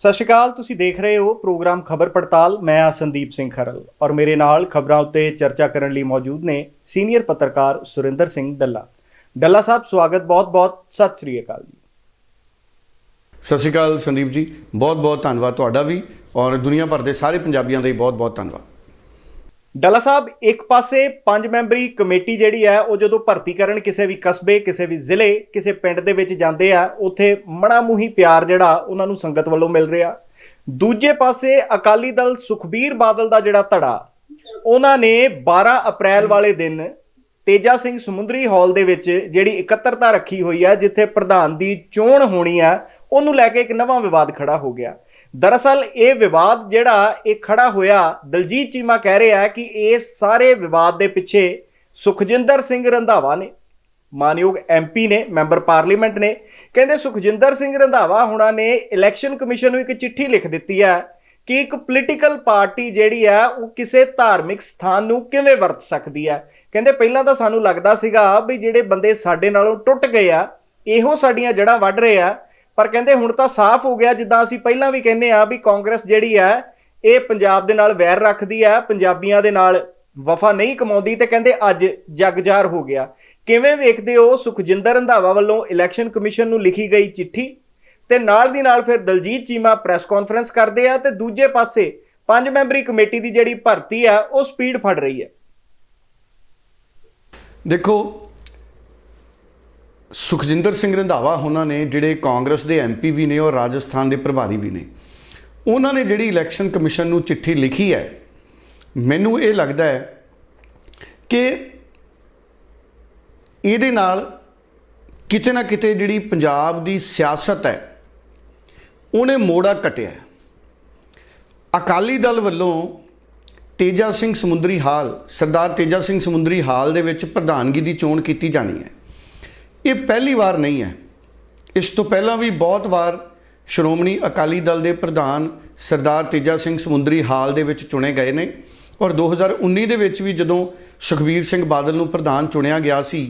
ਸਤਿ ਸ਼੍ਰੀ ਅਕਾਲ, ਤੁਸੀਂ ਦੇਖ ਰਹੇ ਹੋ ਪ੍ਰੋਗਰਾਮ ਖਬਰ ਪੜਤਾਲ। ਮੈਂ ਆ ਸੰਦੀਪ ਸਿੰਘ ਖਰਲ ਔਰ ਮੇਰੇ ਨਾਲ ਖਬਰਾਂ ਉੱਤੇ ਚਰਚਾ ਕਰਨ ਲਈ ਮੌਜੂਦ ਨੇ ਸੀਨੀਅਰ ਪੱਤਰਕਾਰ ਸੁਰਿੰਦਰ ਸਿੰਘ ਡੱਲਾ। ਡੱਲਾ ਸਾਹਿਬ, ਸਵਾਗਤ ਬਹੁਤ-ਬਹੁਤ, ਸਤਿ ਸ਼੍ਰੀ ਅਕਾਲ ਜੀ। ਸਤਿ ਸ਼੍ਰੀ ਅਕਾਲ ਸੰਦੀਪ ਜੀ ਬਹੁਤ ਬਹੁਤ ਧੰਨਵਾਦ ਤੁਹਾਡਾ ਵੀ ਔਰ ਦੁਨੀਆ ਭਰ ਦੇ ਸਾਰੇ ਪੰਜਾਬੀਆਂ ਦਾ ਹੀ ਬਹੁਤ ਬਹੁਤ ਧੰਨਵਾਦ। ਡੱਲਾ ਸਾਹਿਬ, ਇੱਕ ਪਾਸੇ ਪੰਜ ਮੈਂਬਰੀ ਕਮੇਟੀ ਜਿਹੜੀ ਹੈ, ਉਹ ਜਦੋਂ ਭਰਤੀ ਕਰਨ ਕਿਸੇ ਵੀ ਕਸਬੇ, ਕਿਸੇ ਵੀ ਜ਼ਿਲ੍ਹੇ, ਕਿਸੇ ਪਿੰਡ ਦੇ ਵਿੱਚ ਜਾਂਦੇ ਆ, ਉੱਥੇ ਮਣਾ ਮੂਹੀ ਪਿਆਰ ਜਿਹੜਾ, ਉਹਨਾਂ ਨੂੰ ਸੰਗਤ ਵੱਲੋਂ ਮਿਲ ਰਿਹਾ। ਦੂਜੇ ਪਾਸੇ ਅਕਾਲੀ ਦਲ ਸੁਖਬੀਰ ਬਾਦਲ ਦਾ ਜਿਹੜਾ ਧੜਾ, ਉਹਨਾਂ ਨੇ 12 ਅਪ੍ਰੈਲ ਵਾਲੇ ਦਿਨ ਤੇਜਾ ਸਿੰਘ ਸਮੁੰਦਰੀ ਹਾਲ ਦੇ ਵਿੱਚ ਜਿਹੜੀ ਇਕੱਤਰਤਾ ਰੱਖੀ ਹੋਈ ਹੈ, ਜਿੱਥੇ ਪ੍ਰਧਾਨ ਦੀ ਚੋਣ ਹੋਣੀ ਹੈ, ਉਹਨੂੰ ਲੈ ਕੇ ਇੱਕ ਨਵਾਂ ਵਿਵਾਦ ਖੜਾ ਹੋ ਗਿਆ। ਦਰਅਸਲ ਇਹ ਵਿਵਾਦ ਜਿਹੜਾ ਇਹ ਖੜਾ ਹੋਇਆ, ਦਲਜੀਤ ਚੀਮਾ ਕਹਿ ਰਿਹਾ ਕਿ ਇਹ ਸਾਰੇ ਵਿਵਾਦ ਦੇ ਪਿੱਛੇ ਸੁਖਜਿੰਦਰ ਸਿੰਘ ਰੰਧਾਵਾ ਨੇ, ਮਾਨਯੋਗ ਐਮਪੀ ਨੇ, ਮੈਂਬਰ ਪਾਰਲੀਮੈਂਟ ਨੇ, ਕਹਿੰਦੇ ਸੁਖਜਿੰਦਰ ਸਿੰਘ ਰੰਧਾਵਾ ਹੁਣਾਂ ਨੇ ਇਲੈਕਸ਼ਨ ਕਮਿਸ਼ਨ ਨੂੰ ਇੱਕ ਚਿੱਠੀ ਲਿਖ ਦਿੱਤੀ ਹੈ ਕਿ ਇੱਕ ਪੋਲੀਟੀਕਲ ਪਾਰਟੀ ਜਿਹੜੀ ਹੈ, ਉਹ ਕਿਸੇ ਧਾਰਮਿਕ ਸਥਾਨ ਨੂੰ ਕਿਵੇਂ ਵਰਤ ਸਕਦੀ ਹੈ। ਕਹਿੰਦੇ ਪਹਿਲਾਂ ਤਾਂ ਸਾਨੂੰ ਲੱਗਦਾ ਸੀਗਾ ਵੀ ਜਿਹੜੇ ਬੰਦੇ ਸਾਡੇ ਨਾਲੋਂ ਟੁੱਟ ਗਏ ਆ, ਇਹੋ ਸਾਡੀਆਂ ਜੜ੍ਹਾਂ ਵੱਢ ਰਹੇ ਆ ਪਰ ਕਹਿੰਦੇ ਹੁਣ ਤਾਂ ਸਾਫ਼ ਹੋ ਗਿਆ, ਜਿੱਦਾਂ ਅਸੀਂ ਪਹਿਲਾਂ ਵੀ ਕਹਿੰਦੇ ਆ ਵੀ ਕਾਂਗਰਸ ਜਿਹੜੀ ਹੈ, ਇਹ ਪੰਜਾਬ ਦੇ ਨਾਲ ਵੈਰ ਰੱਖਦੀ ਹੈ, ਪੰਜਾਬੀਆਂ ਦੇ ਨਾਲ ਵਫਾ ਨਹੀਂ ਕਮਾਉਂਦੀ ਤੇ ਕਹਿੰਦੇ ਅੱਜ ਜਗਜਾਰ ਹੋ ਗਿਆ। ਕਿਵੇਂ ਵੇਖਦੇ ਹੋ ਸੁਖਜਿੰਦਰ ਰੰਧਾਵਾ ਵੱਲੋਂ ਇਲੈਕਸ਼ਨ ਕਮਿਸ਼ਨ ਨੂੰ ਲਿਖੀ ਗਈ ਚਿੱਠੀ? ਤੇ ਨਾਲ ਦੀ ਨਾਲ ਫਿਰ ਦਲਜੀਤ ਚੀਮਾ ਪ੍ਰੈਸ ਕਾਨਫਰੰਸ ਕਰਦੇ ਆ ਤੇ ਦੂਜੇ ਪਾਸੇ ਪੰਜ ਮੈਂਬਰੀ ਕਮੇਟੀ ਦੀ ਜਿਹੜੀ ਭਰਤੀ ਆ ਉਹ ਸਪੀਡ ਫੜ ਰਹੀ ਹੈ। ਦੇਖੋ ਸੁਖਜਿੰਦਰ ਸਿੰਘ ਰੰਧਾਵਾ ਉਹਨਾਂ ਨੇ, ਜਿਹੜੇ ਕਾਂਗਰਸ ਦੇ ਐਮਪੀ ਵੀ ਨੇ ਔਰ ਰਾਜਸਥਾਨ ਦੇ ਪ੍ਰਭਾਰੀ ਵੀ ਨੇ, ਉਹਨਾਂ ਨੇ ਜਿਹੜੀ ਇਲੈਕਸ਼ਨ ਕਮਿਸ਼ਨ ਨੂੰ ਚਿੱਠੀ ਲਿਖੀ ਹੈ, ਮੈਨੂੰ ਇਹ ਲੱਗਦਾ ਹੈ ਕਿ ਇਹਦੇ ਨਾਲ ਕਿਤੇ ਨਾ ਕਿਤੇ ਜਿਹੜੀ ਪੰਜਾਬ ਦੀ ਸਿਆਸਤ ਹੈ, ਉਹਨੇ ਮੋੜਾ ਕਟਿਆ ਅਕਾਲੀ ਦਲ ਵੱਲੋਂ ਤੇਜਾ ਸਿੰਘ ਸਮੁੰਦਰੀ ਹਾਲ, ਸਰਦਾਰ ਤੇਜਾ ਸਿੰਘ ਸਮੁੰਦਰੀ ਹਾਲ ਦੇ ਵਿੱਚ ਪ੍ਰਧਾਨਗੀ ਦੀ ਚੋਣ ਕੀਤੀ ਜਾਣੀ ਹੈ। ਇਹ ਪਹਿਲੀ ਵਾਰ ਨਹੀਂ ਹੈ। ਇਸ ਤੋਂ ਪਹਿਲਾਂ ਵੀ ਬਹੁਤ ਵਾਰ ਸ਼੍ਰੋਮਣੀ ਅਕਾਲੀ ਦਲ ਦੇ ਪ੍ਰਧਾਨ ਸਰਦਾਰ ਤੇਜਾ ਸਿੰਘ ਸਮੁੰਦਰੀ ਹਾਲ ਦੇ ਵਿੱਚ ਚੁਣੇ ਗਏ ਨੇ ਔਰ 2019 ਦੇ ਵਿੱਚ ਵੀ ਜਦੋਂ ਸੁਖਬੀਰ ਸਿੰਘ ਬਾਦਲ ਨੂੰ ਪ੍ਰਧਾਨ ਚੁਣਿਆ ਗਿਆ ਸੀ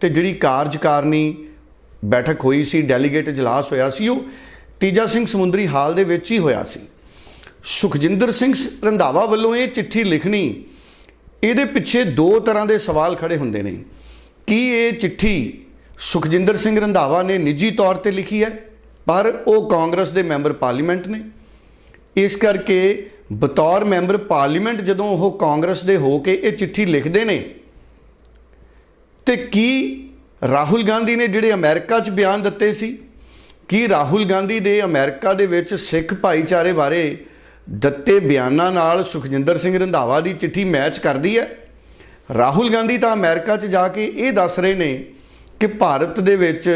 ਤੇ ਜਿਹੜੀ ਕਾਰਜਕਾਰਨੀ ਬੈਠਕ ਹੋਈ ਸੀ, ਡੈਲੀਗੇਟ ਇਜਲਾਸ ਹੋਇਆ ਸੀ, ਉਹ ਤੇਜਾ ਸਿੰਘ ਸਮੁੰਦਰੀ ਹਾਲ ਦੇ ਵਿੱਚ ਹੀ ਹੋਇਆ ਸੀ। ਸੁਖਜਿੰਦਰ ਸਿੰਘ ਰੰਧਾਵਾ ਵੱਲੋਂ ਇਹ ਚਿੱਠੀ ਲਿਖਣੀ, ਇਹਦੇ ਪਿੱਛੇ ਦੋ ਤਰ੍ਹਾਂ ਦੇ ਸਵਾਲ ਖੜੇ ਹੁੰਦੇ ਨੇ। ਕੀ ਇਹ ਚਿੱਠੀ ਸੁਖਜਿੰਦਰ ਸਿੰਘ ਰੰਧਾਵਾ ਨੇ ਨਿੱਜੀ ਤੌਰ ਤੇ ਲਿਖੀ ਹੈ, ਪਰ ਉਹ ਕਾਂਗਰਸ ਦੇ ਮੈਂਬਰ ਪਾਰਲੀਮੈਂਟ ਨੇ। ਇਸ ਕਰਕੇ ਬਤੌਰ ਮੈਂਬਰ ਪਾਰਲੀਮੈਂਟ ਜਦੋਂ ਉਹ ਕਾਂਗਰਸ ਦੇ ਹੋ ਕੇ ਇਹ ਚਿੱਠੀ ਲਿਖਦੇ ਨੇ, ਤੇ ਕੀ ਰਾਹੁਲ ਗਾਂਧੀ ਨੇ ਜਿਹੜੇ ਅਮਰੀਕਾ 'ਚ ਬਿਆਨ ਦਿੱਤੇ ਸੀ, ਕੀ ਰਾਹੁਲ ਗਾਂਧੀ ਦੇ ਅਮਰੀਕਾ ਦੇ ਵਿੱਚ ਸਿੱਖ ਭਾਈਚਾਰੇ ਬਾਰੇ ਦਿੱਤੇ ਬਿਆਨਾਂ ਨਾਲ ਸੁਖਜਿੰਦਰ ਸਿੰਘ ਰੰਧਾਵਾ ਦੀ ਚਿੱਠੀ ਮੈਚ ਕਰਦੀ ਹੈ? ਰਾਹੁਲ ਗਾਂਧੀ ਤਾਂ ਅਮਰੀਕਾ 'ਚ ਜਾ ਕੇ ਇਹ ਦੱਸ ਰਹੇ ਨੇ ਕਿ ਭਾਰਤ ਦੇ ਵਿੱਚ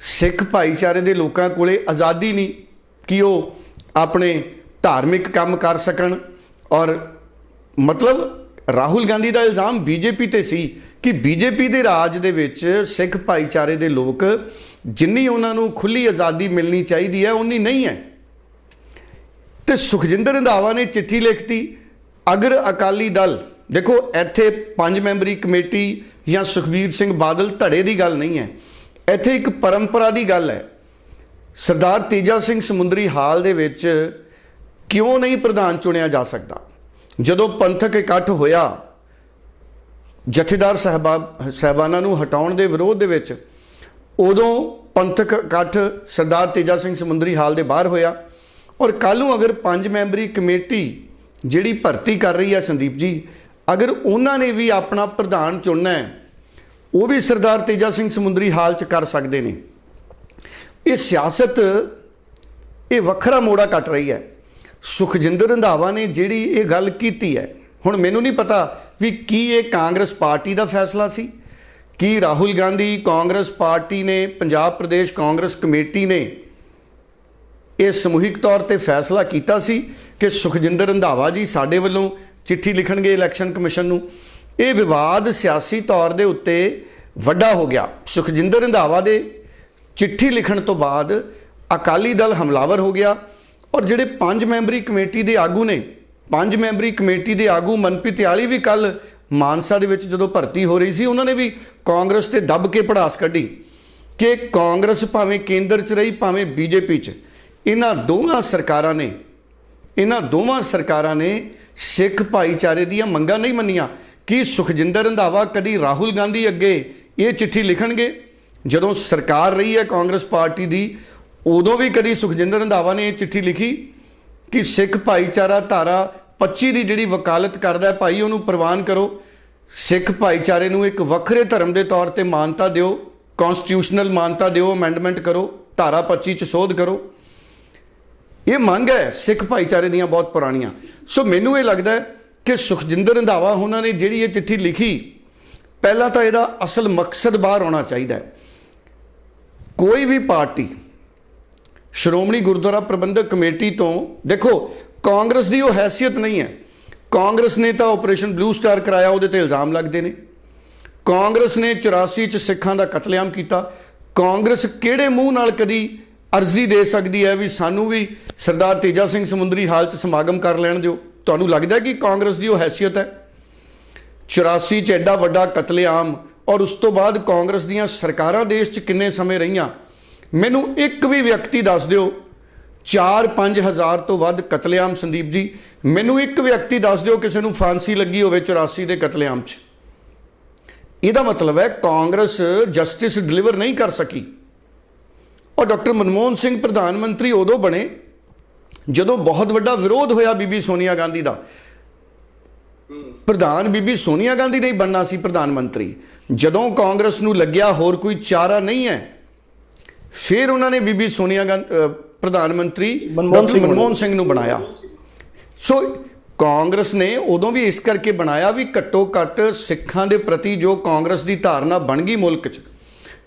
ਸਿੱਖ ਭਾਈਚਾਰੇ ਦੇ ਲੋਕਾਂ ਕੋਲੇ ਆਜ਼ਾਦੀ ਨਹੀਂ, ਕਿ ਉਹ ਆਪਣੇ ਧਾਰਮਿਕ ਕੰਮ ਕਰ ਸਕਣ। ਔਰ ਮਤਲਬ ਰਾਹੁਲ ਗਾਂਧੀ ਦਾ ਇਲਜ਼ਾਮ ਬੀਜੇਪੀ ਤੇ ਸੀ ਕਿ ਬੀਜੇਪੀ ਦੇ ਰਾਜ ਦੇ ਵਿੱਚ ਸਿੱਖ ਭਾਈਚਾਰੇ ਦੇ ਲੋਕ ਜਿੰਨੀ ਉਹਨਾਂ ਨੂੰ ਖੁੱਲੀ ਆਜ਼ਾਦੀ ਮਿਲਣੀ ਚਾਹੀਦੀ ਹੈ ਉਨੀ ਨਹੀਂ ਹੈ। ਤੇ ਸੁਖਜਿੰਦਰ ਰੰਧਾਵਾ ਨੇ ਚਿੱਠੀ ਲਿਖਤੀ, ਅਗਰ ਅਕਾਲੀ ਦਲ ਦੇਖੋ, ਇੱਥੇ ਪੰਜ ਮੈਂਬਰੀ ਕਮੇਟੀ ਜਾਂ ਸੁਖਬੀਰ ਸਿੰਘ ਬਾਦਲ ਧੜੇ ਦੀ ਗੱਲ ਨਹੀਂ ਹੈ। ਇੱਥੇ ਇੱਕ ਪਰੰਪਰਾ ਦੀ ਗੱਲ ਹੈ। ਸਰਦਾਰ ਤੇਜਾ ਸਿੰਘ ਸਮੁੰਦਰੀ ਹਾਲ ਦੇ ਵਿੱਚ ਕਿਉਂ ਨਹੀਂ ਪ੍ਰਧਾਨ ਚੁਣਿਆ ਜਾ ਸਕਦਾ? ਜਦੋਂ ਪੰਥਕ ਇਕੱਠ ਹੋਇਆ, ਜਥੇਦਾਰ ਸਾਹਿਬਾ, ਸਹਿਬਾਨਾਂ ਨੂੰ ਹਟਾਉਣ ਦੇ ਵਿਰੋਧ ਦੇ ਵਿੱਚ, ਉਦੋਂ ਪੰਥਕ ਇਕੱਠ ਸਰਦਾਰ ਤੇਜਾ ਸਿੰਘ ਸਮੁੰਦਰੀ ਹਾਲ ਦੇ ਬਾਹਰ ਹੋਇਆ। ਔਰ ਕੱਲ ਨੂੰ ਅਗਰ ਪੰਜ ਮੈਂਬਰੀ ਕਮੇਟੀ ਜਿਹੜੀ ਭਰਤੀ ਕਰ ਰਹੀ ਹੈ ਸੰਦੀਪ ਜੀ ਅਗਰ ਉਹਨਾਂ ਨੇ ਵੀ ਆਪਣਾ ਪ੍ਰਧਾਨ ਚੁਣਨਾ ਹੈ, ਉਹ ਵੀ ਸਰਦਾਰ ਤੇਜਾ ਸਿੰਘ ਸਮੁੰਦਰੀ ਹਾਲ ਚ ਕਰ ਸਕਦੇ ਨੇ। ਇਹ ਸਿਆਸਤ, ਇਹ ਵੱਖਰਾ ਮੋੜਾ ਕੱਟ ਰਹੀ ਹੈ। ਸੁਖਜਿੰਦਰ ਰੰਧਾਵਾ ਨੇ ਜਿਹੜੀ ਇਹ ਗੱਲ ਕੀਤੀ ਹੈ, ਹੁਣ ਮੈਨੂੰ ਨਹੀਂ ਪਤਾ ਵੀ ਕੀ ਇਹ ਕਾਂਗਰਸ ਪਾਰਟੀ ਦਾ ਫੈਸਲਾ ਸੀ, ਕੀ ਰਾਹੁਲ ਗਾਂਧੀ ਕਾਂਗਰਸ ਪਾਰਟੀ ਨੇ, ਪੰਜਾਬ ਪ੍ਰਦੇਸ਼ ਕਾਂਗਰਸ ਕਮੇਟੀ ਨੇ ਇਹ ਸਮੂਹਿਕ ਤੌਰ ਤੇ ਫੈਸਲਾ ਕੀਤਾ ਸੀ ਕਿ ਸੁਖਜਿੰਦਰ ਰੰਧਾਵਾ ਜੀ ਸਾਡੇ ਵੱਲੋਂ ਚਿੱਠੀ ਲਿਖਣਗੇ ਇਲੈਕਸ਼ਨ ਕਮਿਸ਼ਨ ਨੂੰ। ਇਹ ਵਿਵਾਦ ਸਿਆਸੀ ਤੌਰ ਦੇ ਉੱਤੇ ਵੱਡਾ ਹੋ ਗਿਆ। ਸੁਖਜਿੰਦਰ ਰੰਧਾਵਾ ਦੇ ਚਿੱਠੀ ਲਿਖਣ ਤੋਂ ਬਾਅਦ ਅਕਾਲੀ ਦਲ ਹਮਲਾਵਰ ਹੋ ਗਿਆ ਔਰ ਜਿਹੜੇ ਪੰਜ ਮੈਂਬਰੀ ਕਮੇਟੀ ਦੇ ਆਗੂ ਨੇ, ਪੰਜ ਮੈਂਬਰੀ ਕਮੇਟੀ ਦੇ ਆਗੂ ਮਨਪ੍ਰੀਤ ਆਲੀ ਵੀ ਕੱਲ ਮਾਨਸਾ ਦੇ ਵਿੱਚ ਜਦੋਂ ਭਰਤੀ ਹੋ ਰਹੀ ਸੀ, ਉਹਨਾਂ ਨੇ ਵੀ ਕਾਂਗਰਸ ਤੇ ਦੱਬ ਕੇ ਪੜਾਸ ਕੱਢੀ ਕਿ ਕਾਂਗਰਸ ਭਾਵੇਂ ਕੇਂਦਰ 'ਚ ਰਹੀ, ਭਾਵੇਂ ਬੀਜੇਪੀ 'ਚ। ਇਹਨਾਂ ਦੋਵਾਂ ਸਰਕਾਰਾਂ ਨੇ, ਇਹਨਾਂ ਦੋਵਾਂ ਸਰਕਾਰਾਂ ਨੇ ਸਿੱਖ ਭਾਈਚਾਰੇ ਦੀਆਂ ਮੰਗਾਂ ਨਹੀਂ ਮੰਨੀਆਂ। ਕੀ ਸੁਖਜਿੰਦਰ ਰੰਧਾਵਾ ਕਦੀ ਰਾਹੁਲ ਗਾਂਧੀ ਅੱਗੇ ਇਹ ਚਿੱਠੀ ਲਿਖਣਗੇ? ਜਦੋਂ ਸਰਕਾਰ ਰਹੀ ਹੈ ਕਾਂਗਰਸ ਪਾਰਟੀ ਦੀ, ਉਦੋਂ ਵੀ ਕਦੀ ਸੁਖਜਿੰਦਰ ਰੰਧਾਵਾ ਨੇ ਇਹ ਚਿੱਠੀ ਲਿਖੀ? ਕਿ ਸਿੱਖ ਭਾਈਚਾਰਾ ਧਾਰਾ 25 ਦੀ ਜਿਹੜੀ ਵਕਾਲਤ ਕਰਦਾ ਹੈ ਭਾਈ, ਉਹਨੂੰ ਪ੍ਰਵਾਨ ਕਰੋ। ਸਿੱਖ ਭਾਈਚਾਰੇ ਨੂੰ ਇੱਕ ਵੱਖਰੇ ਧਰਮ ਦੇ ਤੌਰ ਤੇ ਮਾਨਤਾ ਦਿਓ। ਕਨਸਟੀਟਿਊਸ਼ਨਲ ਮਾਨਤਾ ਦਿਓ ਅਮੈਂਡਮੈਂਟ ਕਰੋ। ਧਾਰਾ 25 ਚ ਸੋਧ ਕਰੋ। ਇਹ ਮੰਗ ਹੈ ਸਿੱਖ ਭਾਈਚਾਰੇ ਦੀਆਂ ਬਹੁਤ ਪੁਰਾਣੀਆਂ। ਸੋ ਮੈਨੂੰ ਇਹ ਲੱਗਦਾ ਕਿ ਸੁਖਜਿੰਦਰ ਰੰਧਾਵਾ ਉਹਨਾਂ ਨੇ ਜਿਹੜੀ ਇਹ ਚਿੱਠੀ ਲਿਖੀ, ਪਹਿਲਾਂ ਤਾਂ ਇਹਦਾ ਅਸਲ ਮਕਸਦ ਬਾਹਰ ਆਉਣਾ ਚਾਹੀਦਾ ਹੈ। ਕੋਈ ਵੀ ਪਾਰਟੀ, ਸ਼੍ਰੋਮਣੀ ਗੁਰਦੁਆਰਾ ਪ੍ਰਬੰਧਕ ਕਮੇਟੀ ਤੋਂ, ਦੇਖੋ, ਕਾਂਗਰਸ ਦੀ ਉਹ ਹੈਸੀਅਤ ਨਹੀਂ ਹੈ। ਕਾਂਗਰਸ ਨੇ ਤਾਂ ਆਪਰੇਸ਼ਨ ਬਲੂ ਸਟਾਰ ਕਰਾਇਆ, ਉਹਦੇ ਤੇ ਇਲਜ਼ਾਮ ਲੱਗਦੇ ਨੇ। ਕਾਂਗਰਸ ਨੇ 84 ਚ ਸਿੱਖਾਂ ਦਾ ਕਤਲੇਆਮ ਕੀਤਾ। ਕਾਂਗਰਸ ਕਿਹੜੇ ਮੂੰਹ ਨਾਲ ਕਦੀ ਅਰਜ਼ੀ ਦੇ ਸਕਦੀ ਹੈ ਵੀ ਸਾਨੂੰ ਵੀ ਸਰਦਾਰ ਤੇਜਾ ਸਿੰਘ ਸਮੁੰਦਰੀ ਹਾਲ ਚ ਸਮਾਗਮ ਕਰ ਲੈਣ ਦਿਓ। ਤੁਹਾਨੂੰ ਲੱਗਦਾ ਕਿ ਕਾਂਗਰਸ ਦੀ ਉਹ ਹੈਸੀਅਤ ਹੈ? 84 ਚ ਐਡਾ ਵੱਡਾ ਕਤਲੇਆਮ ਔਰ ਉਸ ਤੋਂ ਬਾਅਦ ਕਾਂਗਰਸ ਦੀਆਂ ਸਰਕਾਰਾਂ ਦੇਸ਼ 'ਚ ਕਿੰਨੇ ਸਮੇਂ ਰਹੀਆਂ? ਮੈਨੂੰ ਇੱਕ ਵੀ ਵਿਅਕਤੀ ਦੱਸ ਦਿਓ। 4-5 ਹਜ਼ਾਰ ਤੋਂ ਵੱਧ ਕਤਲੇਆਮ ਸੰਦੀਪ ਜੀ, ਮੈਨੂੰ ਇੱਕ ਵਿਅਕਤੀ ਦੱਸ ਦਿਓ ਕਿਸੇ ਨੂੰ ਫਾਂਸੀ ਲੱਗੀ ਹੋਵੇ 84 ਦੇ ਕਤਲੇਆਮ 'ਚ। ਇਹਦਾ ਮਤਲਬ ਹੈ ਕਾਂਗਰਸ ਜਸਟਿਸ ਡਿਲੀਵਰ ਨਹੀਂ ਕਰ ਸਕੀ। ਔਰ ਡਾਕਟਰ ਮਨਮੋਹਨ ਸਿੰਘ ਪ੍ਰਧਾਨ ਮੰਤਰੀ ਉਦੋਂ ਬਣੇ ਜਦੋਂ ਬਹੁਤ ਵੱਡਾ ਵਿਰੋਧ ਹੋਇਆ ਬੀਬੀ ਸੋਨੀਆ ਗਾਂਧੀ ਦਾ। ਪ੍ਰਧਾਨ ਬੀਬੀ ਸੋਨੀਆ ਗਾਂਧੀ ਨਹੀਂ ਬਣਨਾ ਸੀ ਪ੍ਰਧਾਨ ਮੰਤਰੀ। ਜਦੋਂ ਕਾਂਗਰਸ ਨੂੰ ਲੱਗਿਆ ਹੋਰ ਕੋਈ ਚਾਰਾ ਨਹੀਂ ਹੈ ਫਿਰ ਉਹਨਾਂ ਨੇ ਬੀਬੀ ਸੋਨੀਆ ਗਾਂਧੀ ਪ੍ਰਧਾਨ ਮੰਤਰੀ ਮਨਮੋਹਨ ਸਿੰਘ ਨੂੰ ਬਣਾਇਆ। ਸੋ ਕਾਂਗਰਸ ਨੇ ਉਦੋਂ ਵੀ ਇਸ ਕਰਕੇ ਬਣਾਇਆ ਵੀ ਘੱਟੋ ਘੱਟ ਸਿੱਖਾਂ ਦੇ ਪ੍ਰਤੀ ਜੋ ਕਾਂਗਰਸ ਦੀ ਧਾਰਨਾ ਬਣ ਗਈ ਮੁਲਕ 'ਚ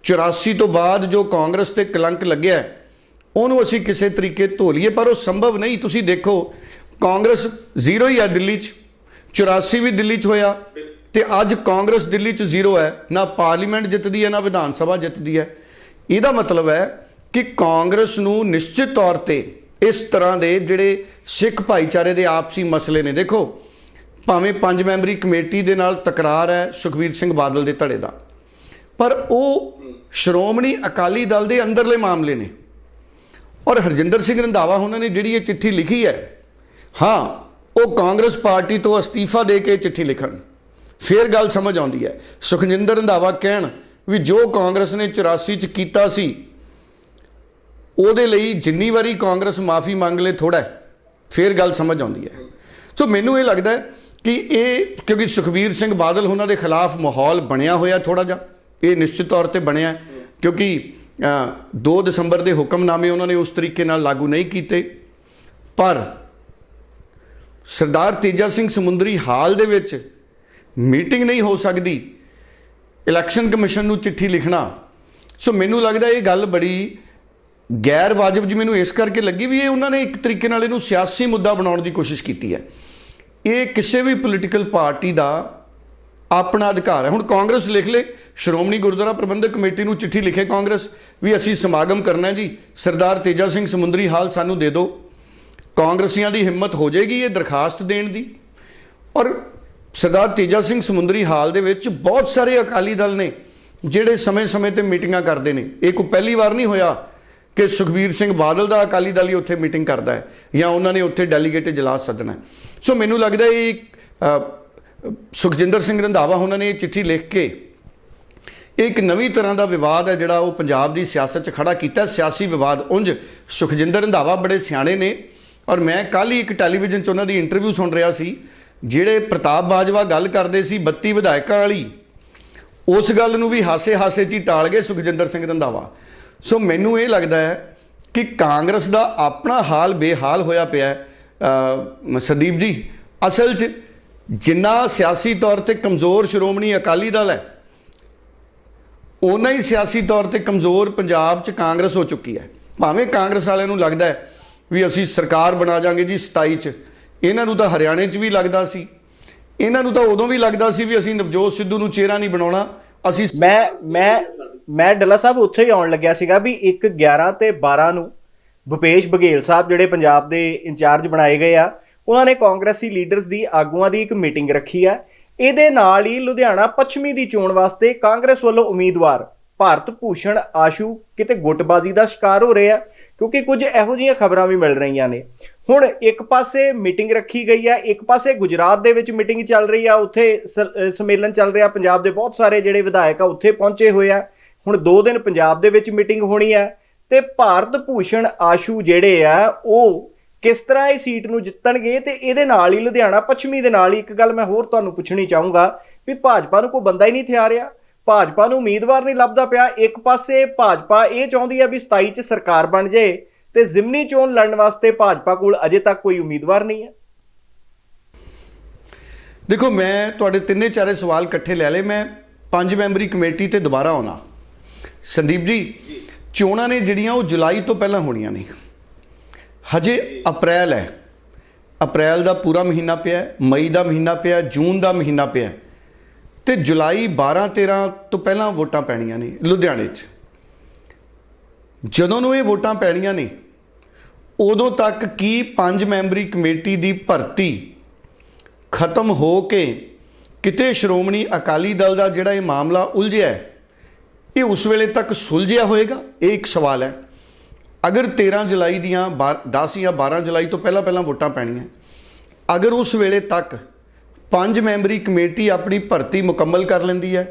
84 ਤੋਂ ਬਾਅਦ ਜੋ ਕਾਂਗਰਸ ਤੇ ਕਲੰਕ ਲੱਗਿਆ ਉਹਨੂੰ ਅਸੀਂ ਕਿਸੇ ਤਰੀਕੇ ਧੋ ਲਈਏ ਪਰ ਉਹ ਸੰਭਵ ਨਹੀਂ। ਤੁਸੀਂ ਦੇਖੋ, ਕਾਂਗਰਸ ਜ਼ੀਰੋ ਹੀ ਹੈ ਦਿੱਲੀ 'ਚ 84 ਵੀ ਦਿੱਲੀ 'ਚ ਹੋਇਆ ਤੇ ਅੱਜ ਕਾਂਗਰਸ ਦਿੱਲੀ 'ਚ ਜ਼ੀਰੋ ਹੈ। ਨਾ ਪਾਰਲੀਮੈਂਟ ਜਿੱਤਦੀ ਹੈ, ਨਾ ਵਿਧਾਨ ਸਭਾ ਜਿੱਤਦੀ ਹੈ। ਇਹਦਾ ਮਤਲਬ ਹੈ ਕਿ ਕਾਂਗਰਸ ਨੂੰ ਨਿਸ਼ਚਿਤ ਤੌਰ ਤੇ ਇਸ ਤਰ੍ਹਾਂ ਦੇ ਜਿਹੜੇ ਸਿੱਖ ਭਾਈਚਾਰੇ ਦੇ ਆਪਸੀ ਮਸਲੇ ਨੇ, ਦੇਖੋ, ਭਾਵੇਂ ਪੰਜ ਮੈਂਬਰੀ ਕਮੇਟੀ ਦੇ ਨਾਲ ਤਕਰਾਰ ਹੈ ਸੁਖਬੀਰ ਸਿੰਘ ਬਾਦਲ ਦੇ ਧੜੇ ਦਾ, ਪਰ ਉਹ ਸ਼੍ਰੋਮਣੀ ਅਕਾਲੀ ਦਲ ਦੇ ਅੰਦਰਲੇ ਮਾਮਲੇ ਨੇ। ਔਰ ਹਰਜਿੰਦਰ ਸਿੰਘ ਰੰਧਾਵਾ ਉਹਨਾਂ ਨੇ ਜਿਹੜੀ ਇਹ ਚਿੱਠੀ ਲਿਖੀ ਹੈ, ਹਾਂ, ਉਹ ਕਾਂਗਰਸ ਪਾਰਟੀ ਤੋਂ ਅਸਤੀਫਾ ਦੇ ਕੇ ਚਿੱਠੀ ਲਿਖਣ। ਫੇਰ ਗੱਲ ਸਮਝ ਆਉਂਦੀ ਹੈ। ਸੁਖਜਿੰਦਰ ਰੰਧਾਵਾ ਕਹਿਣ ਵੀ ਜੋ ਕਾਂਗਰਸ ਨੇ 84 ਚ ਕੀਤਾ ਸੀ, ਉਹਦੇ ਲਈ ਜਿੰਨੀ ਵਾਰੀ ਕਾਂਗਰਸ ਮਾਫੀ ਮੰਗ ਲੇ ਥੋੜਾ ਫੇਰ ਗੱਲ ਸਮਝ ਆਉਂਦੀ ਹੈ। ਸੋ ਮੈਨੂੰ ਇਹ ਲੱਗਦਾ ਕਿ ਇਹ, ਕਿਉਂਕਿ ਸੁਖਬੀਰ ਸਿੰਘ ਬਾਦਲ ਉਹਨਾਂ ਦੇ ਖਿਲਾਫ ਮਾਹੌਲ ਬਣਿਆ ਹੋਇਆ ਥੋੜਾ ਜਿਹਾ। ਇਹ ਨਿਸ਼ਚਿਤ ਤੌਰ ਤੇ ਬਣਿਆ ਕਿਉਂਕਿ ਅ, 2 ਦਸੰਬਰ ਦੇ ਹੁਕਮਨਾਮੇ ਉਹਨਾਂ ਨੇ ਉਸ ਤਰੀਕੇ ਨਾਲ ਲਾਗੂ ਨਹੀਂ ਕੀਤੇ। ਪਰ ਸਰਦਾਰ ਤੇਜਾ ਸਿੰਘ ਸਮੁੰਦਰੀ ਹਾਲ ਦੇ ਵਿੱਚ ਮੀਟਿੰਗ ਨਹੀਂ ਹੋ ਸਕਦੀ ਇਲੈਕਸ਼ਨ ਕਮਿਸ਼ਨ ਨੂੰ ਚਿੱਠੀ ਲਿਖਣਾ। ਸੋ ਮੈਨੂੰ ਲੱਗਦਾ ਇਹ ਗੱਲ ਬੜੀ ਗੈਰ ਵਾਜਬ ਜੀ ਮੈਨੂੰ ਇਸ ਕਰਕੇ ਲੱਗੀ ਵੀ ਇਹ ਉਹਨਾਂ ਨੇ ਇੱਕ ਤਰੀਕੇ ਨਾਲ ਇਹਨੂੰ ਸਿਆਸੀ ਮੁੱਦਾ ਬਣਾਉਣ ਦੀ ਕੋਸ਼ਿਸ਼ ਕੀਤੀ ਹੈ। ਇਹ ਕਿਸੇ ਵੀ ਪੋਲੀਟੀਕਲ ਪਾਰਟੀ ਦਾ ਆਪਣਾ ਅਧਿਕਾਰ ਹੈ। ਹੁਣ ਕਾਂਗਰਸ ਲਿਖ ਲੇ। ਸ਼੍ਰੋਮਣੀ ਗੁਰਦੁਆਰਾ ਪ੍ਰਬੰਧਕ ਕਮੇਟੀ ਨੂੰ ਚਿੱਠੀ ਲਿਖੇ ਕਾਂਗਰਸ ਵੀ ਅਸੀਂ ਸਮਾਗਮ ਕਰਨਾ ਜੀ। ਸਰਦਾਰ ਤੇਜਾ ਸਿੰਘ ਸਮੁੰਦਰੀ ਹਾਲ ਸਾਨੂੰ ਦੇ ਦਿਓ ਕਾਂਗਰਸੀਆਂ ਦੀ ਹਿੰਮਤ ਹੋ ਜਾਏਗੀ ਇਹ ਦਰਖਾਸਤ ਦੇਣ ਦੀ। ਔਰ ਸਰਦਾਰ ਤੇਜਾ ਸਿੰਘ ਸਮੁੰਦਰੀ ਹਾਲ ਦੇ ਵਿੱਚ ਬਹੁਤ ਸਾਰੇ ਅਕਾਲੀ ਦਲ ਨੇ ਜਿਹੜੇ ਸਮੇਂ-ਸਮੇਂ ਤੇ ਮੀਟਿੰਗਾਂ ਕਰਦੇ ਨੇ। ਇਹ ਕੋਈ ਪਹਿਲੀ ਵਾਰ ਨਹੀਂ ਹੋਇਆ ਕਿ ਸੁਖਬੀਰ ਸਿੰਘ ਬਾਦਲ ਦਾ ਅਕਾਲੀ ਦਲ ਹੀ ਉੱਥੇ ਮੀਟਿੰਗ ਕਰਦਾ ਹੈ ਜਾਂ ਉਹਨਾਂ ਨੇ ਉੱਥੇ ਡੈਲੀਗੇਟ ਇਜਲਾਸ ਸੱਦਣਾ ਸੋ ਮੈਨੂੰ ਲੱਗਦਾ ਇਹ ਸੁਖਜਿੰਦਰ ਸਿੰਘ ਰੰਧਾਵਾ ਉਹਨਾਂ ਨੇ ਇਹ ਚਿੱਠੀ ਲਿਖ ਕੇ ਇਹ ਇੱਕ ਨਵੀਂ ਤਰ੍ਹਾਂ ਦਾ ਵਿਵਾਦ ਹੈ ਜਿਹੜਾ ਉਹ ਪੰਜਾਬ ਦੀ ਸਿਆਸਤ 'ਚ ਖੜਾ ਕੀਤਾ। ਸਿਆਸੀ ਵਿਵਾਦ ਉਂਝ ਸੁਖਜਿੰਦਰ ਰੰਧਾਵਾ ਬੜੇ ਸਿਆਣੇ ਨੇ ਔਰ ਮੈਂ ਕੱਲ ਹੀ ਇੱਕ ਟੈਲੀਵਿਜ਼ਨ 'ਚ ਉਹਨਾਂ ਦੀ ਇੰਟਰਵਿਊ ਸੁਣ ਰਿਹਾ ਸੀ, ਜਿਹੜੇ ਪ੍ਰਤਾਪ ਬਾਜਵਾ ਗੱਲ ਕਰਦੇ ਸੀ 32 ਵਿਧਾਇਕਾਂ ਵਾਲੀ, ਉਸ ਗੱਲ ਨੂੰ ਵੀ ਹਾਸੇ-ਹਾਸੇ 'ਚ ਹੀ ਟਾਲ ਗਏ ਸੁਖਜਿੰਦਰ ਸਿੰਘ ਰੰਧਾਵਾ। ਸੋ ਮੈਨੂੰ ਇਹ ਲੱਗਦਾ ਹੈ ਕਿ ਕਾਂਗਰਸ ਦਾ ਆਪਣਾ ਹਾਲ ਬੇਹਾਲ ਹੋਇਆ ਪਿਆ ਹੈ। ਸੰਦੀਪ ਜੀ, ਅਸਲ 'ਚ ਜਿੰਨਾ ਸਿਆਸੀ ਤੌਰ ਤੇ ਕਮਜ਼ੋਰ ਸ਼੍ਰੋਮਣੀ ਅਕਾਲੀ ਦਲ ਹੈ ਉਨਾ ਹੀ ਸਿਆਸੀ ਤੌਰ ਤੇ ਕਮਜ਼ੋਰ ਪੰਜਾਬ 'ਚ ਕਾਂਗਰਸ ਹੋ ਚੁੱਕੀ ਹੈ। ਭਾਵੇਂ ਕਾਂਗਰਸ ਵਾਲਿਆਂ ਨੂੰ ਲੱਗਦਾ ਹੈ ਵੀ ਅਸੀਂ ਸਰਕਾਰ ਬਣਾ ਜਾਾਂਗੇ ਜੀ 27 'ਚ, ਇਹਨਾਂ ਨੂੰ ਤਾਂ ਹਰਿਆਣੇ 'ਚ ਵੀ ਲੱਗਦਾ ਸੀ। ਇਹਨਾਂ ਨੂੰ ਤਾਂ ਉਦੋਂ ਵੀ ਲੱਗਦਾ ਸੀ ਵੀ ਅਸੀਂ ਨਵਜੋਤ ਸਿੱਧੂ ਨੂੰ ਚਿਹਰਾ ਨਹੀਂ ਬਣਾਉਣਾ, ਅਸੀਂ ਮੈਂ ਮੈਂ ਮੈਂ ਡੱਲਾ ਸਾਹਿਬ ਉੱਥੇ ਹੀ ਆਉਣ ਲੱਗਿਆ ਸੀਗਾ ਵੀ 1 11 ਤੇ 12 ਨੂੰ ਭੁਪੇਸ਼ ਬਘੇਲ ਸਾਹਿਬ ਜਿਹੜੇ ਪੰਜਾਬ ਦੇ ਇੰਚਾਰਜ ਬਣਾਏ ਗਏ ਆ ਉਹਨਾਂ ਨੇ ਕਾਂਗਰਸੀ ਲੀਡਰਸ ਦੀ ਆਗੂਆਂ ਦੀ ਇੱਕ ਮੀਟਿੰਗ ਰੱਖੀ ਹੈ। ਇਹਦੇ ਨਾਲ ਹੀ ਲੁਧਿਆਣਾ ਪੱਛਮੀ ਦੀ ਚੋਣ ਵਾਸਤੇ ਕਾਂਗਰਸ ਵੱਲੋਂ ਉਮੀਦਵਾਰ ਭਾਰਤ ਭੂਸ਼ਣ ਆਸ਼ੂ ਕਿਤੇ ਗੁੱਟਬਾਜ਼ੀ ਦਾ ਸ਼ਿਕਾਰ ਹੋ ਰਹੇ ਆ, ਕਿਉਂਕਿ ਕੁਝ ਇਹੋ ਜਿਹੀਆਂ ਖਬਰਾਂ ਵੀ ਮਿਲ ਰਹੀਆਂ ਨੇ। ਹੁਣ ਇੱਕ ਪਾਸੇ ਮੀਟਿੰਗ ਰੱਖੀ ਗਈ ਹੈ, ਇੱਕ ਪਾਸੇ ਗੁਜਰਾਤ ਦੇ ਵਿੱਚ ਮੀਟਿੰਗ ਚੱਲ ਰਹੀ ਆ, ਉੱਥੇ ਸ- ਸੰਮੇਲਨ ਚੱਲ ਰਿਹਾ, ਪੰਜਾਬ ਦੇ ਬਹੁਤ ਸਾਰੇ ਜਿਹੜੇ ਵਿਧਾਇਕ ਆ, ਉੱਥੇ ਪਹੁੰਚੇ ਹੋਏ ਆ। ਹੁਣ 2 ਦਿਨ ਪੰਜਾਬ ਦੇ ਵਿੱਚ ਮੀਟਿੰਗ ਹੋਣੀ ਹੈ ਤੇ ਭਾਰਤ ਭੂਸ਼ਣ ਆਸ਼ੂ ਜਿਹੜੇ ਆ, ਉਹ ਕਿਸ ਤਰ੍ਹਾਂ ਇਹ ਸੀਟ ਨੂੰ ਜਿੱਤਣਗੇ ਤੇ ਇਹਦੇ ਨਾਲ ਹੀ ਲੁਧਿਆਣਾ ਪੱਛਮੀ ਦੇ ਨਾਲ ਹੀ ਇੱਕ ਗੱਲ ਮੈਂ ਹੋਰ ਤੁਹਾਨੂੰ ਪੁੱਛਣੀ ਚਾਹੂੰਗਾ ਵੀ ਭਾਜਪਾ ਨੂੰ ਕੋਈ ਬੰਦਾ ਹੀ ਨਹੀਂ ਥਿਆ ਰਿਹਾ। ਭਾਜਪਾ ਨੂੰ ਉਮੀਦਵਾਰ ਨਹੀਂ ਲੱਭਦਾ ਪਿਆ। ਇੱਕ ਪਾਸੇ ਭਾਜਪਾ ਇਹ ਚਾਹੁੰਦੀ ਹੈ ਵੀ 27 ਚ ਸਰਕਾਰ ਬਣ ਜਾਏ ਤੇ ਜ਼ਿਮਨੀ ਚੋਣ ਲੜਨ ਵਾਸਤੇ ਭਾਜਪਾ ਕੋਲ ਅਜੇ ਤੱਕ ਕੋਈ ਉਮੀਦਵਾਰ ਨਹੀਂ ਹੈ। ਦੇਖੋ ਮੈਂ ਤੁਹਾਡੇ ਤਿੰਨੇ ਚਾਰੇ ਸਵਾਲ ਇਕੱਠੇ ਲੈ ਲਏ। ਮੈਂ ਪੰਜ ਮੈਂਬਰੀ ਕਮੇਟੀ ਤੇ ਦੁਬਾਰਾ ਆਉਣਾ। ਸੰਦੀਪ ਜੀ। ਚੋਣਾਂ ਨੇ ਜਿਹੜੀਆਂ ਉਹ ਜੁਲਾਈ ਤੋਂ ਪਹਿਲਾਂ ਹੋਣੀਆਂ ਨੇ। ਹਜੇ ਅਪ੍ਰੈਲ ਹੈ। ਅਪ੍ਰੈਲ ਦਾ ਪੂਰਾ ਮਹੀਨਾ ਪਿਆ ਮਈ ਦਾ ਮਹੀਨਾ ਪਿਆ ਜੂਨ ਦਾ ਮਹੀਨਾ ਪਿਆ ਹੈ। ਤੇ ਜੁਲਾਈ 12 13 ਤੋਂ ਪਹਿਲਾਂ ਵੋਟਾਂ ਪੈਣੀਆਂ ਨੇ ਲੁਧਿਆਣੇ 'ਚ। ਜਦੋਂ ਨੂੰ ਇਹ ਵੋਟਾਂ ਪੈਣੀਆਂ ਨੇ, ਉਦੋਂ ਤੱਕ ਕੀ ਪੰਜ ਮੈਂਬਰੀ ਕਮੇਟੀ ਦੀ ਭਰਤੀ ਖਤਮ ਹੋ ਕੇ ਕਿਤੇ ਸ਼੍ਰੋਮਣੀ ਅਕਾਲੀ ਦਲ ਦਾ ਜਿਹੜਾ ਇਹ ਮਾਮਲਾ ਉਲਝਿਆ ਹੈ, ਇਹ ਉਸ ਵੇਲੇ ਤੱਕ ਸੁਲਝਿਆ ਹੋਏਗਾ? ਇਹ ਇੱਕ ਸਵਾਲ ਹੈ। ਅਗਰ 13 ਜੁਲਾਈ ਦੀਆਂ 10 ਜਾਂ 12 ਜੁਲਾਈ ਤੋਂ ਪਹਿਲਾਂ ਪਹਿਲਾਂ ਵੋਟਾਂ ਪੈਣੀਆਂ, ਅਗਰ ਉਸ ਵੇਲੇ ਤੱਕ ਪੰਜ ਮੈਂਬਰੀ ਕਮੇਟੀ ਆਪਣੀ ਭਰਤੀ ਮੁਕੰਮਲ ਕਰ ਲੈਂਦੀ ਹੈ,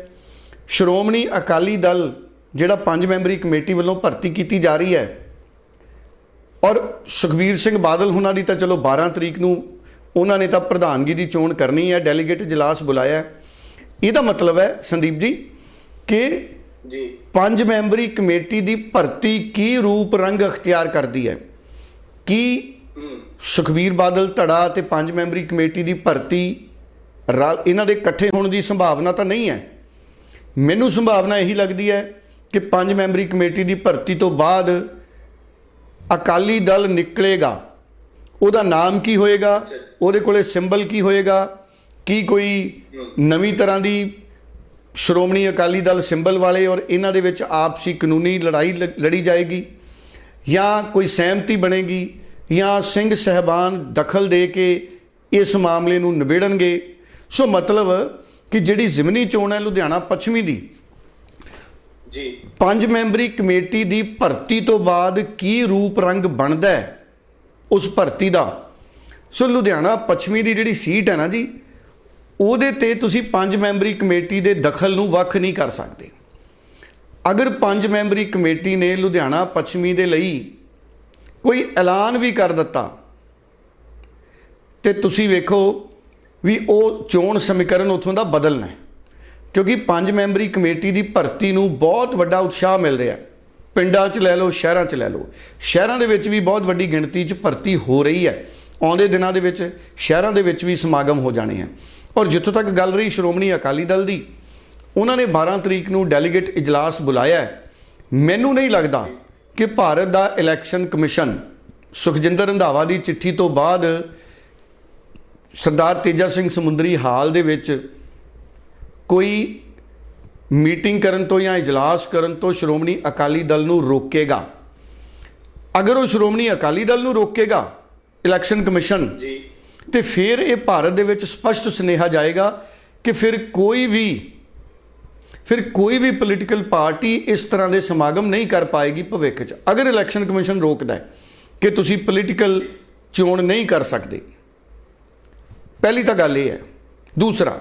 ਸ਼੍ਰੋਮਣੀ ਅਕਾਲੀ ਦਲ ਜਿਹੜਾ ਪੰਜ ਮੈਂਬਰੀ ਕਮੇਟੀ ਵੱਲੋਂ ਭਰਤੀ ਕੀਤੀ ਜਾ ਰਹੀ ਹੈ, ਔਰ ਸੁਖਬੀਰ ਸਿੰਘ ਬਾਦਲ ਹੁਣਾਂ ਦੀ ਤਾਂ ਚਲੋ 12 ਤਰੀਕ ਨੂੰ ਉਹਨਾਂ ਨੇ ਤਾਂ ਪ੍ਰਧਾਨਗੀ ਦੀ ਚੋਣ ਕਰਨੀ ਹੈ, ਡੈਲੀਗੇਟ ਇਜਲਾਸ ਬੁਲਾਇਆ ਇਹਦਾ ਮਤਲਬ ਹੈ ਸੰਦੀਪ ਜੀ, ਕਿ ਜੀ। ਪੰਜ ਮੈਂਬਰੀ ਕਮੇਟੀ ਦੀ ਭਰਤੀ ਕੀ ਰੂਪ ਰੰਗ ਅਖਤਿਆਰ ਕਰਦੀ ਹੈ? ਕੀ ਸੁਖਬੀਰ ਬਾਦਲ ਧੜਾ ਤੇ ਪੰਜ ਮੈਂਬਰੀ ਕਮੇਟੀ ਦੀ ਭਰਤੀ ਇਹਨਾਂ ਦੇ ਇਕੱਠੇ ਹੋਣ ਦੀ ਸੰਭਾਵਨਾ ਤਾਂ ਨਹੀਂ ਹੈ। ਮੈਨੂੰ ਸੰਭਾਵਨਾ ਇਹੀ ਲੱਗਦੀ ਹੈ ਕਿ ਪੰਜ ਮੈਂਬਰੀ ਕਮੇਟੀ ਦੀ ਭਰਤੀ ਤੋਂ ਬਾਅਦ ਅਕਾਲੀ ਦਲ ਨਿਕਲੇਗਾ। ਉਹਦਾ ਨਾਮ ਕੀ ਹੋਏਗਾ? ਉਹਦੇ ਕੋਲੇ ਸਿੰਬਲ ਕੀ ਹੋਏਗਾ? ਕੀ ਕੋਈ ਨਵੀਂ ਤਰ੍ਹਾਂ ਦੀ ਸ਼੍ਰੋਮਣੀ ਅਕਾਲੀ ਦਲ ਸਿੰਬਲ ਵਾਲੇ ਔਰ ਇਹਨਾਂ ਦੇ ਵਿੱਚ ਆਪਸੀ ਕਾਨੂੰਨੀ ਲੜਾਈ ਲੜੀ ਜਾਏਗੀ ਜਾਂ ਕੋਈ ਸਹਿਮਤੀ ਬਣੇਗੀ ਜਾਂ ਸਿੰਘ ਸਹਿਬਾਨ ਦਖਲ ਦੇ ਕੇ ਇਸ ਮਾਮਲੇ ਨੂੰ ਨਿਬੇੜਨਗੇ। ਸੋ ਮਤਲਬ ਕਿ ਜਿਹੜੀ ਜ਼ਿਮਨੀ ਚੋਣ ਹੈ ਲੁਧਿਆਣਾ ਪੱਛਮੀ ਦੀ ਜੀ। ਪੰਜ ਮੈਂਬਰੀ ਕਮੇਟੀ ਦੀ ਭਰਤੀ ਤੋਂ ਬਾਅਦ ਕੀ ਰੂਪ ਰੰਗ ਬਣਦਾ ਹੈ ਉਸ ਭਰਤੀ ਦਾ? ਸੋ ਲੁਧਿਆਣਾ ਪੱਛਮੀ ਦੀ ਜਿਹੜੀ ਸੀਟ ਹੈ ਨਾ ਜੀ ਉਹਦੇ ਤੇ ਤੁਸੀਂ ਪੰਜ ਮੈਂਬਰੀ ਕਮੇਟੀ ਦੇ ਦਖਲ ਨੂੰ ਵੱਖ ਨਹੀਂ ਕਰ ਸਕਦੇ। ਅਗਰ ਪੰਜ ਮੈਂਬਰੀ ਕਮੇਟੀ ਨੇ ਲੁਧਿਆਣਾ ਪੱਛਮੀ ਦੇ ਲਈ ਕੋਈ ਐਲਾਨ ਵੀ ਕਰ ਦਿੱਤਾ, ਤੇ ਤੁਸੀਂ ਵੇਖੋ ਵੀ ਉਹ ਚੋਣ ਸਮੀਕਰਨ ਉਥੋਂ ਦਾ ਬਦਲਣਾ ਕਿਉਂਕਿ ਪੰਜ ਮੈਂਬਰੀ ਕਮੇਟੀ ਦੀ ਭਰਤੀ ਨੂੰ ਬਹੁਤ ਵੱਡਾ ਉਤਸ਼ਾਹ ਮਿਲ ਰਿਹਾ ਪਿੰਡਾਂ 'ਚ ਲੈ ਲਓ, ਸ਼ਹਿਰਾਂ 'ਚ ਲੈ ਲਓ। ਸ਼ਹਿਰਾਂ ਦੇ ਵਿੱਚ ਵੀ ਬਹੁਤ ਵੱਡੀ ਗਿਣਤੀ 'ਚ ਭਰਤੀ ਹੋ ਰਹੀ ਹੈ। ਆਉਂਦੇ ਦਿਨਾਂ ਦੇ ਵਿੱਚ ਸ਼ਹਿਰਾਂ ਦੇ ਵਿੱਚ ਵੀ ਸਮਾਗਮ ਹੋ ਜਾਣੇ ਆ ਔਰ ਜਿੱਥੋਂ ਤੱਕ ਗੱਲ ਰਹੀ ਸ਼੍ਰੋਮਣੀ ਅਕਾਲੀ ਦਲ ਦੀ, ਉਹਨਾਂ ਨੇ 12 ਤਰੀਕ ਨੂੰ ਡੈਲੀਗੇਟ ਇਜਲਾਸ ਬੁਲਾਇਆ ਹੈ। ਮੈਨੂੰ ਨਹੀਂ ਲੱਗਦਾ ਕਿ ਭਾਰਤ ਦਾ ਇਲੈਕਸ਼ਨ ਕਮਿਸ਼ਨ ਸੁਖਜਿੰਦਰ ਰੰਧਾਵਾ ਦੀ ਚਿੱਠੀ ਤੋਂ ਬਾਅਦ ਸਰਦਾਰ ਤੇਜਾ ਸਿੰਘ ਸਮੁੰਦਰੀ ਹਾਲ ਦੇ ਵਿੱਚ ਕੋਈ ਮੀਟਿੰਗ ਕਰਨ ਤੋਂ ਜਾਂ ਇਜਲਾਸ ਕਰਨ ਤੋਂ ਸ਼੍ਰੋਮਣੀ ਅਕਾਲੀ ਦਲ ਨੂੰ ਰੋਕੇਗਾ। ਅਗਰ ਉਹ ਸ਼੍ਰੋਮਣੀ ਅਕਾਲੀ ਦਲ ਨੂੰ ਰੋਕੇਗਾ ਇਲੈਕਸ਼ਨ ਕਮਿਸ਼ਨ ਜੀ। ਤੇ ਫਿਰ ਇਹ ਭਾਰਤ ਦੇ ਵਿੱਚ ਸਪਸ਼ਟ ਸੁਨੇਹਾ ਜਾਏਗਾ ਕਿ ਫਿਰ ਕੋਈ ਵੀ ਫਿਰ ਕੋਈ ਵੀ ਪੋਲੀਟੀਕਲ ਪਾਰਟੀ ਇਸ ਤਰ੍ਹਾਂ ਦੇ ਸਮਾਗਮ ਨਹੀਂ ਕਰ ਪਾਏਗੀ ਭਵਿੱਖ 'ਚ। ਅਗਰ ਇਲੈਕਸ਼ਨ ਕਮਿਸ਼ਨ ਰੋਕਦਾ ਹੈ ਕਿ ਤੁਸੀਂ ਪੋਲੀਟੀਕਲ ਚੋਣ ਨਹੀਂ ਕਰ ਸਕਦੇ ਪਹਿਲੀ ਤਾਂ ਗੱਲ ਇਹ ਹੈ। ਦੂਸਰਾ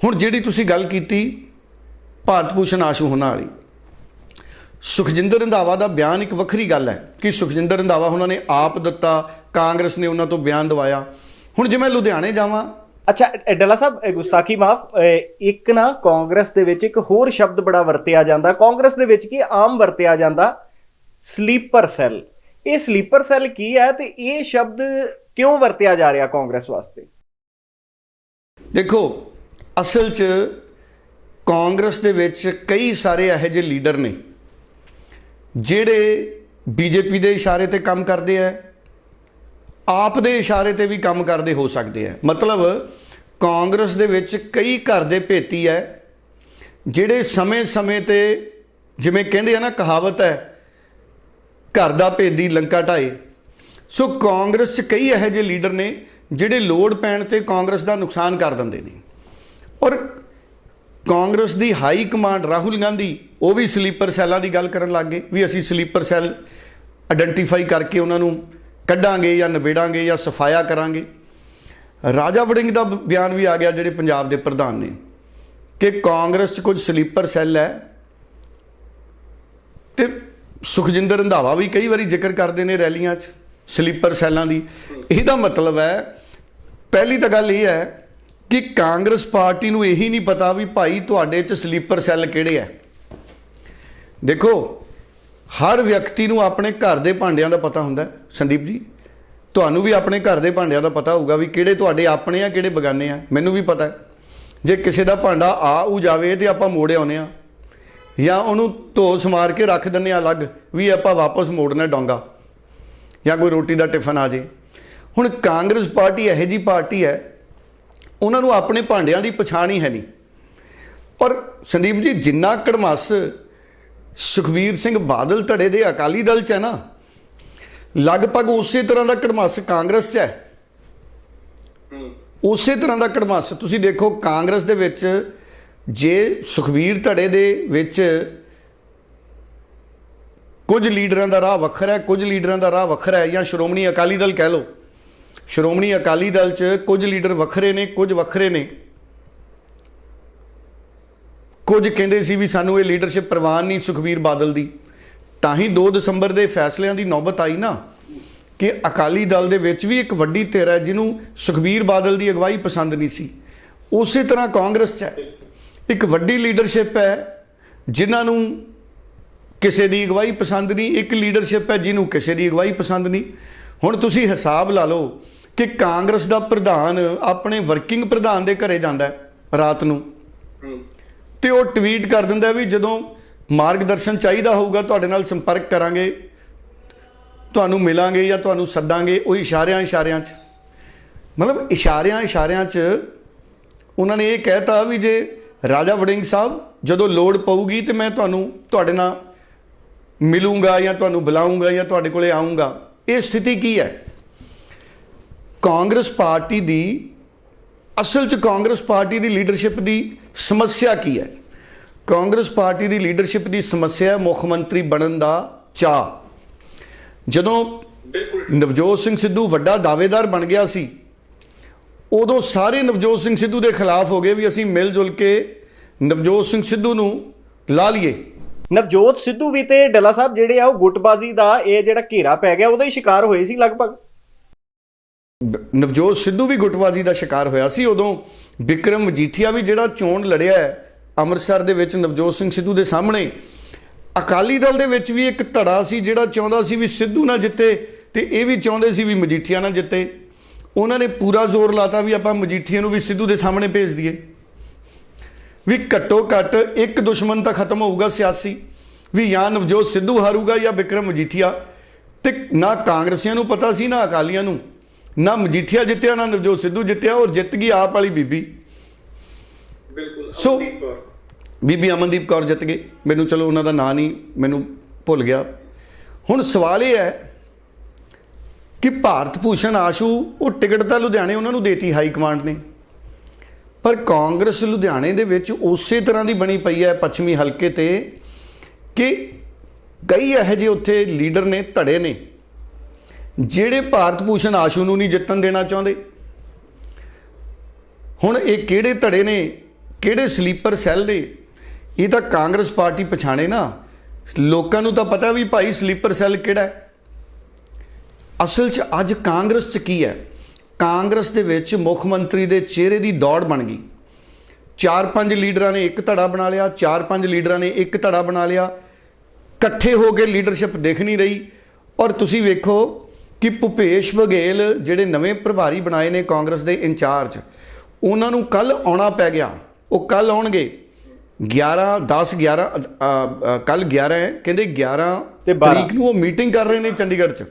ਹੁਣ ਜਿਹੜੀ ਤੁਸੀਂ ਗੱਲ ਕੀਤੀ ਭਾਰਤ ਭੂਸ਼ਣ ਆਸ਼ੂ ਹੋਣਾ ਵਾਲੀ ਸੁਖਜਿੰਦਰ ਰੰਧਾਵਾ ਦਾ ਬਿਆਨ ਇੱਕ ਵੱਖਰੀ ਗੱਲ ਹੈ ਕਿ ਸੁਖਜਿੰਦਰ ਰੰਧਾਵਾ ਉਹਨਾਂ ਨੇ ਆਪ ਦਿੱਤਾ ਕਾਂਗਰਸ ਨੇ ਉਹਨਾਂ ਤੋਂ ਬਿਆਨ ਦਵਾਇਆ। ਹੁਣ ਜੇ ਮੈਂ ਲੁਧਿਆਣੇ ਜਾਵਾਂ ਅੱਛਾ ਡੱਲਾ ਸਾਹਿਬ ਗੁਸਤਾਖੀ ਮਾਫ ਇੱਕ ਨਾ ਕਾਂਗਰਸ ਦੇ ਵਿੱਚ ਇੱਕ ਹੋਰ ਸ਼ਬਦ ਬੜਾ ਵਰਤਿਆ ਜਾਂਦਾ। ਕਾਂਗਰਸ ਦੇ ਵਿੱਚ ਕੀ ਆਮ ਵਰਤਿਆ ਜਾਂਦਾ? Sleeper cell. ਇਹ ਸਲੀਪਰ ਸੈੱਲ ਕੀ ਹੈ ਤੇ ਇਹ ਸ਼ਬਦ ਕਿਉਂ ਵਰਤਿਆ ਜਾ ਰਿਹਾ ਕਾਂਗਰਸ ਵਾਸਤੇ? ਦੇਖੋ ਅਸਲ 'ਚ ਕਾਂਗਰਸ ਦੇ ਵਿੱਚ ਕਈ ਸਾਰੇ ਇਹੋ ਜਿਹੇ ਲੀਡਰ ਨੇ। ਜਿਹੜੇ ਬੀਜੇਪੀ ਦੇ ਇਸ਼ਾਰੇ ਤੇ ਕੰਮ ਕਰਦੇ ਆ, ਆਪ ਦੇ ਇਸ਼ਾਰੇ ਤੇ ਵੀ ਕੰਮ ਕਰਦੇ ਹੋ ਸਕਦੇ ਆ। ਮਤਲਬ ਕਾਂਗਰਸ ਦੇ ਵਿੱਚ ਕਈ ਘਰ ਦੇ ਭੇਤੀ ਹੈ ਜਿਹੜੇ ਸਮੇਂ-ਸਮੇਂ ਤੇ ਜਿਵੇਂ ਕਹਿੰਦੇ ਆ ਨਾ, ਕਹਾਵਤ ਹੈ, ਘਰ ਦਾ ਭੇਦੀ ਲੰਕਾ ਢਾਏ। ਸੋ ਕਾਂਗਰਸ 'ਚ ਕਈ ਇਹੋ ਜਿਹੇ ਲੀਡਰ ਨੇ, ਜਿਹੜੇ ਲੋੜ ਪੈਣ ਤੇ ਕਾਂਗਰਸ ਦਾ ਨੁਕਸਾਨ ਕਰ ਦਿੰਦੇ ਨੇ। ਔਰ ਕਾਂਗਰਸ ਦੀ ਹਾਈ ਕਮਾਂਡ ਰਾਹੁਲ ਗਾਂਧੀ, ਉਹ ਵੀ ਸਲੀਪਰ ਸੈੱਲਾਂ ਦੀ ਗੱਲ ਕਰਨ ਲੱਗ ਗਏ ਵੀ ਅਸੀਂ ਸਲੀਪਰ ਸੈੱਲ ਆਇਡੈਂਟੀਫਾਈ ਕਰਕੇ ਉਹਨਾਂ ਨੂੰ ਕੱਢਾਂਗੇ ਜਾਂ ਨਿਬੇੜਾਂਗੇ ਜਾਂ ਸਫਾਇਆ ਕਰਾਂਗੇ। ਰਾਜਾ ਵੜਿੰਗ ਦਾ ਬਿਆਨ ਵੀ ਆ ਗਿਆ ਜਿਹੜੇ ਪੰਜਾਬ ਦੇ ਪ੍ਰਧਾਨ ਨੇ ਕਿ ਕਾਂਗਰਸ 'ਚ ਕੁਝ ਸਲੀਪਰ ਸੈੱਲ ਹੈ ਤੇ ਸੁਖਜਿੰਦਰ ਰੰਧਾਵਾ ਵੀ ਕਈ ਵਾਰੀ ਜ਼ਿਕਰ ਕਰਦੇ ਨੇ ਰੈਲੀਆਂ 'ਚ ਸਲੀਪਰ ਸੈੱਲਾਂ ਦੀ। ਇਹਦਾ ਮਤਲਬ ਹੈ, ਪਹਿਲੀ ਤਾਂ ਗੱਲ ਇਹ ਹੈ ਕਿ ਕਾਂਗਰਸ ਪਾਰਟੀ ਨੂੰ ਇਹੀ ਨਹੀਂ ਪਤਾ ਵੀ ਭਾਈ ਤੁਹਾਡੇ 'ਚ ਸਲੀਪਰ ਸੈੱਲ ਕਿਹੜੇ ਹੈ ਦੇਖੋ, ਹਰ ਵਿਅਕਤੀ ਨੂੰ ਆਪਣੇ ਘਰ ਦੇ ਭਾਂਡਿਆਂ ਦਾ ਪਤਾ ਹੁੰਦਾ, ਸੰਦੀਪ ਜੀ। ਤੁਹਾਨੂੰ ਵੀ ਆਪਣੇ ਘਰ ਦੇ ਭਾਂਡਿਆਂ ਦਾ ਪਤਾ ਹੋਊਗਾ ਵੀ ਕਿਹੜੇ ਤੁਹਾਡੇ ਆਪਣੇ ਆ, ਕਿਹੜੇ ਬਗਾਨੇ ਆ। ਮੈਨੂੰ ਵੀ ਪਤਾ ਹੈ। ਜੇ ਕਿਸੇ ਦਾ ਭਾਂਡਾ ਆ ਉ ਜਾਵੇ ਤੇ ਆਪਾਂ ਮੋੜ ਆਉਨੇ ਆ ਜਾਂ ਉਹਨੂੰ ਧੋ ਸਮਾਰ ਕੇ ਰੱਖ ਦਿੰਨੇ ਆ ਅਲੱਗ ਵੀ ਆਪਾਂ ਵਾਪਸ ਮੋੜਨਾ ਡੋਂਗਾ। ਜਾਂ ਕੋਈ ਰੋਟੀ ਦਾ ਟਿਫਨ ਆ ਜੇ। ਹੁਣ ਕਾਂਗਰਸ ਪਾਰਟੀ ਇਹੋ ਜੀ ਪਾਰਟੀ ਹੈ ਉਹਨਾਂ ਨੂੰ ਆਪਣੇ ਭਾਂਡਿਆਂ ਦੀ ਪਛਾਣ ਹੀ ਹੈ ਨਹੀਂ। ਔਰ ਸੰਦੀਪ ਜੀ ਜਿੰਨਾ ਕੜਮਸ ਸੁਖਬੀਰ ਸਿੰਘ ਬਾਦਲ ਧੜੇ ਦੇ ਅਕਾਲੀ ਦਲ ਚ ਹੈ ਨਾ ਲਗਭਗ ਉਸੇ ਤਰ੍ਹਾਂ ਦਾ ਕੜਮਸ ਕਾਂਗਰਸ ਚ ਹੈ। ਉਸੇ ਤਰ੍ਹਾਂ ਦਾ ਕੜਮਸ। ਤੁਸੀਂ ਦੇਖੋ ਕਾਂਗਰਸ ਦੇ ਵਿੱਚ ਜੇ ਸੁਖਬੀਰ ਧੜੇ ਦੇ ਵਿੱਚ ਕੁਝ ਲੀਡਰਾਂ ਦਾ ਰਾਹ ਵੱਖਰਾ ਹੈ ਕੁਝ ਲੀਡਰਾਂ ਦਾ ਰਾਹ ਵੱਖਰਾ ਹੈ ਜਾਂ ਸ਼੍ਰੋਮਣੀ ਅਕਾਲੀ ਦਲ ਕਹਿ ਲਓ ਸ਼੍ਰੋਮਣੀ ਅਕਾਲੀ ਦਲ 'ਚ ਕੁਝ ਲੀਡਰ ਵੱਖਰੇ ਨੇ, ਕੁਝ ਵੱਖਰੇ ਨੇ। ਕੁਝ ਕਹਿੰਦੇ ਸੀ ਵੀ ਸਾਨੂੰ ਇਹ ਲੀਡਰਸ਼ਿਪ ਪ੍ਰਵਾਨ ਨਹੀਂ ਸੁਖਬੀਰ ਬਾਦਲ ਦੀ। ਤਾਂ ਹੀ 2 ਦਸੰਬਰ ਦੇ ਫੈਸਲਿਆਂ ਦੀ ਨੌਬਤ ਆਈ ਨਾ ਕਿ ਅਕਾਲੀ ਦਲ ਦੇ ਵਿੱਚ ਵੀ ਇੱਕ ਵੱਡੀ ਧਿਰ ਹੈ ਜਿਹਨੂੰ ਸੁਖਬੀਰ ਬਾਦਲ ਦੀ ਅਗਵਾਈ ਪਸੰਦ ਨਹੀਂ ਸੀ। ਉਸੇ ਤਰ੍ਹਾਂ ਕਾਂਗਰਸ 'ਚ ਹੈ। ਇੱਕ ਵੱਡੀ ਲੀਡਰਸ਼ਿਪ ਹੈ ਜਿਨ੍ਹਾਂ ਨੂੰ ਕਿਸੇ ਦੀ ਅਗਵਾਈ ਪਸੰਦ ਨਹੀਂ, ਇੱਕ ਲੀਡਰਸ਼ਿਪ ਹੈ ਜਿਹਨੂੰ ਕਿਸੇ ਦੀ ਅਗਵਾਈ ਪਸੰਦ ਨਹੀਂ। ਹੁਣ ਤੁਸੀਂ ਹਿਸਾਬ ਲਾ ਲਓ ਕਿ ਕਾਂਗਰਸ ਦਾ ਪ੍ਰਧਾਨ ਆਪਣੇ ਵਰਕਿੰਗ ਪ੍ਰਧਾਨ ਦੇ ਘਰੇ ਜਾਂਦਾ ਹੈ ਰਾਤ ਨੂੰ। ਤੇ ਉਹ ਟਵੀਟ ਕਰ ਦਿੰਦਾ ਵੀ ਜਦੋਂ ਮਾਰਗਦਰਸ਼ਨ ਚਾਹੀਦਾ ਹੋਊਗਾ ਤੁਹਾਡੇ ਨਾਲ ਸੰਪਰਕ ਕਰਾਂਗੇ ਤੁਹਾਨੂੰ ਮਿਲਾਂਗੇ ਜਾਂ ਤੁਹਾਨੂੰ ਸੱਦਾਂਗੇ ਉਹ ਇਸ਼ਾਰਿਆਂ ਇਸ਼ਾਰਿਆਂ 'ਚ। ਮਤਲਬ ਇਸ਼ਾਰਿਆਂ ਇਸ਼ਾਰਿਆਂ 'ਚ ਉਹਨਾਂ ਨੇ ਇਹ ਕਹਿਤਾ ਵੀ ਜੇ ਰਾਜਾ ਵੜਿੰਗ ਸਾਹਿਬ ਜਦੋਂ ਲੋੜ ਪਊਗੀ ਤੇ ਮੈਂ ਤੁਹਾਨੂੰ ਤੁਹਾਡੇ ਨਾਲ ਮਿਲੂੰਗਾ ਜਾਂ ਤੁਹਾਨੂੰ ਬੁਲਾਉਂਗਾ ਜਾਂ ਤੁਹਾਡੇ ਕੋਲੇ ਆਉਂਗਾ ਇਹ ਸਥਿਤੀ ਕੀ ਹੈ? ਕਾਂਗਰਸ ਪਾਰਟੀ ਦੀ, ਅਸਲ 'ਚ ਕਾਂਗਰਸ ਪਾਰਟੀ ਦੀ ਲੀਡਰਸ਼ਿਪ ਦੀ ਸਮੱਸਿਆ ਕੀ ਹੈ? ਕਾਂਗਰਸ ਪਾਰਟੀ ਦੀ ਲੀਡਰਸ਼ਿਪ ਦੀ ਸਮੱਸਿਆ ਮੁੱਖ ਮੰਤਰੀ ਬਣਨ ਦਾ ਚਾਹ ਜਦੋਂ ਨਵਜੋਤ ਸਿੰਘ ਸਿੱਧੂ ਵੱਡਾ ਦਾਅਵੇਦਾਰ ਬਣ ਗਿਆ ਸੀ, ਉਦੋਂ ਸਾਰੇ ਨਵਜੋਤ ਸਿੰਘ ਸਿੱਧੂ ਦੇ ਖਿਲਾਫ ਹੋ ਗਏ ਵੀ ਅਸੀਂ ਮਿਲ ਜੁਲ ਕੇ ਨਵਜੋਤ ਸਿੰਘ ਸਿੱਧੂ ਨੂੰ ਲਾ ਲਈਏ। ਨਵਜੋਤ ਸਿੱਧੂ ਵੀ ਤੇ ਡੱਲਾ ਸਾਹਿਬ ਜਿਹੜੇ ਆ ਉਹ ਗੁੱਟਬਾਜ਼ੀ ਦਾ ਇਹ ਜਿਹੜਾ ਘੇਰਾ ਪੈ ਗਿਆ, ਉਹਦਾ ਹੀ ਸ਼ਿਕਾਰ ਹੋਏ ਸੀ ਲਗਭਗ। ਨਵਜੋਤ ਸਿੱਧੂ ਵੀ ਗੁੱਟਬਾਜ਼ੀ ਦਾ ਸ਼ਿਕਾਰ ਹੋਇਆ ਸੀ, ਉਦੋਂ ਵਿਕਰਮ ਮਜੀਠੀਆ ਵੀ ਜਿਹੜਾ ਚੋਣ ਲੜਿਆ ਹੈ, ਅੰਮ੍ਰਿਤਸਰ ਦੇ ਵਿੱਚ ਨਵਜੋਤ ਸਿੰਘ ਸਿੱਧੂ ਦੇ ਸਾਹਮਣੇ। ਅਕਾਲੀ ਦਲ ਦੇ ਵਿੱਚ ਵੀ ਇੱਕ ਧੜਾ ਸੀ ਜਿਹੜਾ ਚਾਹੁੰਦਾ ਸੀ ਵੀ ਸਿੱਧੂ ਨਾ ਜਿੱਤੇ ਤੇ ਇਹ ਵੀ ਚਾਹੁੰਦੇ ਸੀ ਵੀ ਮਜੀਠੀਆ ਨਾ ਜਿੱਤੇ। ਉਹਨਾਂ ਨੇ ਪੂਰਾ ਜ਼ੋਰ ਲਾਤਾ ਵੀ ਆਪਾਂ ਮਜੀਠੀਆ ਨੂੰ ਵੀ ਸਿੱਧੂ ਦੇ ਸਾਹਮਣੇ ਭੇਜ ਦਈਏ। ਵੀ ਘੱਟੋ ਘੱਟ ਇੱਕ ਦੁਸ਼ਮਣ ਤਾਂ ਖਤਮ ਹੋਊਗਾ ਸਿਆਸੀ। ਵੀ ਜਾਂ ਨਵਜੋਤ ਸਿੱਧੂ ਹਾਰੂਗਾ ਜਾਂ ਵਿਕਰਮ ਮਜੀਠੀਆ। ਤੇ ਨਾ ਕਾਂਗਰਸੀਆਂ ਨੂੰ ਪਤਾ ਸੀ ਨਾ ਅਕਾਲੀਆਂ ਨੂੰ। ਨਾ ਮਜੀਠੀਆ ਜਿੱਤਿਆ ਨਾ ਨਵਜੋਤ ਸਿੱਧੂ ਜਿੱਤਿਆ ਔਰ ਜਿੱਤ ਗਈ ਆਪ ਵਾਲੀ ਬੀਬੀ। ਬਿਲਕੁਲ ਸੋ- ਬੀਬੀ ਅਮਨਦੀਪ ਕੌਰ ਜਿੱਤ ਗਏ। ਮੈਨੂੰ ਚਲੋ ਉਹਨਾਂ ਦਾ ਨਾਂ ਨਹੀਂ ਮੈਨੂੰ ਭੁੱਲ ਗਿਆ। ਹੁਣ ਸਵਾਲ ਇਹ ਹੈ ਕਿ ਭਾਰਤ ਭੂਸ਼ਣ ਆਸ਼ੂ ਉਹ ਟਿਕਟ ਤਾਂ ਲੁਧਿਆਣੇ ਉਹਨਾਂ ਨੂੰ ਦੇਤੀ ਹਾਈ ਕਮਾਂਡ ਨੇ। ਪਰ ਕਾਂਗਰਸ ਲੁਧਿਆਣੇ ਦੇ ਵਿੱਚ ਉਸੇ ਤਰ੍ਹਾਂ ਦੀ ਬਣੀ ਪਈ ਹੈ ਪੱਛਮੀ ਹਲਕੇ ਤੇ ਕਿ ਕਈ ਇਹੋ ਜਿਹੇ ਉੱਥੇ ਲੀਡਰ ਨੇ, ਧੜੇ ਨੇ, ਜਿਹੜੇ ਭਾਰਤ ਭੂਸ਼ਣ ਆਸ਼ੂ ਨੂੰ ਨਹੀਂ ਜਿੱਤਣ ਦੇਣਾ ਚਾਹੁੰਦੇ। ਹੁਣ ਇਹ ਕਿਹੜੇ ਧੜੇ ਨੇ, ਕਿਹੜੇ ਸਲੀਪਰ ਸੈੱਲ ਨੇ, ਇਹ ਤਾਂ ਕਾਂਗਰਸ ਪਾਰਟੀ ਪਛਾਣੇ ਨਾ। ਲੋਕਾਂ ਨੂੰ ਤਾਂ ਪਤਾ ਵੀ ਭਾਈ ਸਲੀਪਰ ਸੈੱਲ ਕਿਹੜਾ ਅਸਲ 'ਚ ਅੱਜ ਕਾਂਗਰਸ 'ਚ ਕੀ ਹੈ? ਕਾਂਗਰਸ ਦੇ ਵਿੱਚ ਮੁੱਖ ਮੰਤਰੀ ਦੇ ਚਿਹਰੇ ਦੀ ਦੌੜ ਬਣ ਗਈ। ਚਾਰ ਪੰਜ ਲੀਡਰਾਂ ਨੇ ਇੱਕ ਧੜਾ ਬਣਾ ਲਿਆ ਚਾਰ ਪੰਜ ਲੀਡਰਾਂ ਨੇ ਇੱਕ ਧੜਾ ਬਣਾ ਲਿਆ। ਇਕੱਠੇ ਹੋ ਕੇ ਲੀਡਰਸ਼ਿਪ ਦਿਖ ਨਹੀਂ ਰਹੀ। ਔਰ ਤੁਸੀਂ ਵੇਖੋ ਕਿ ਭੁਪੇਸ਼ ਬਘੇਲ ਜਿਹੜੇ ਨਵੇਂ ਪ੍ਰਭਾਰੀ ਬਣਾਏ ਨੇ ਕਾਂਗਰਸ ਦੇ ਇੰਚਾਰਜ ਉਹਨਾਂ ਨੂੰ ਕੱਲ ਆਉਣਾ ਪੈ ਗਿਆ। ਉਹ ਕੱਲ ਆਉਣਗੇ। 11 10 11 ਕੱਲ 11 ਹੈ। ਕਹਿੰਦੇ 11 ਤੇ 12 ਤਰੀਕ ਨੂੰ ਉਹ ਮੀਟਿੰਗ ਕਰ ਰਹੇ ਨੇ ਚੰਡੀਗੜ੍ਹ 'ਚ।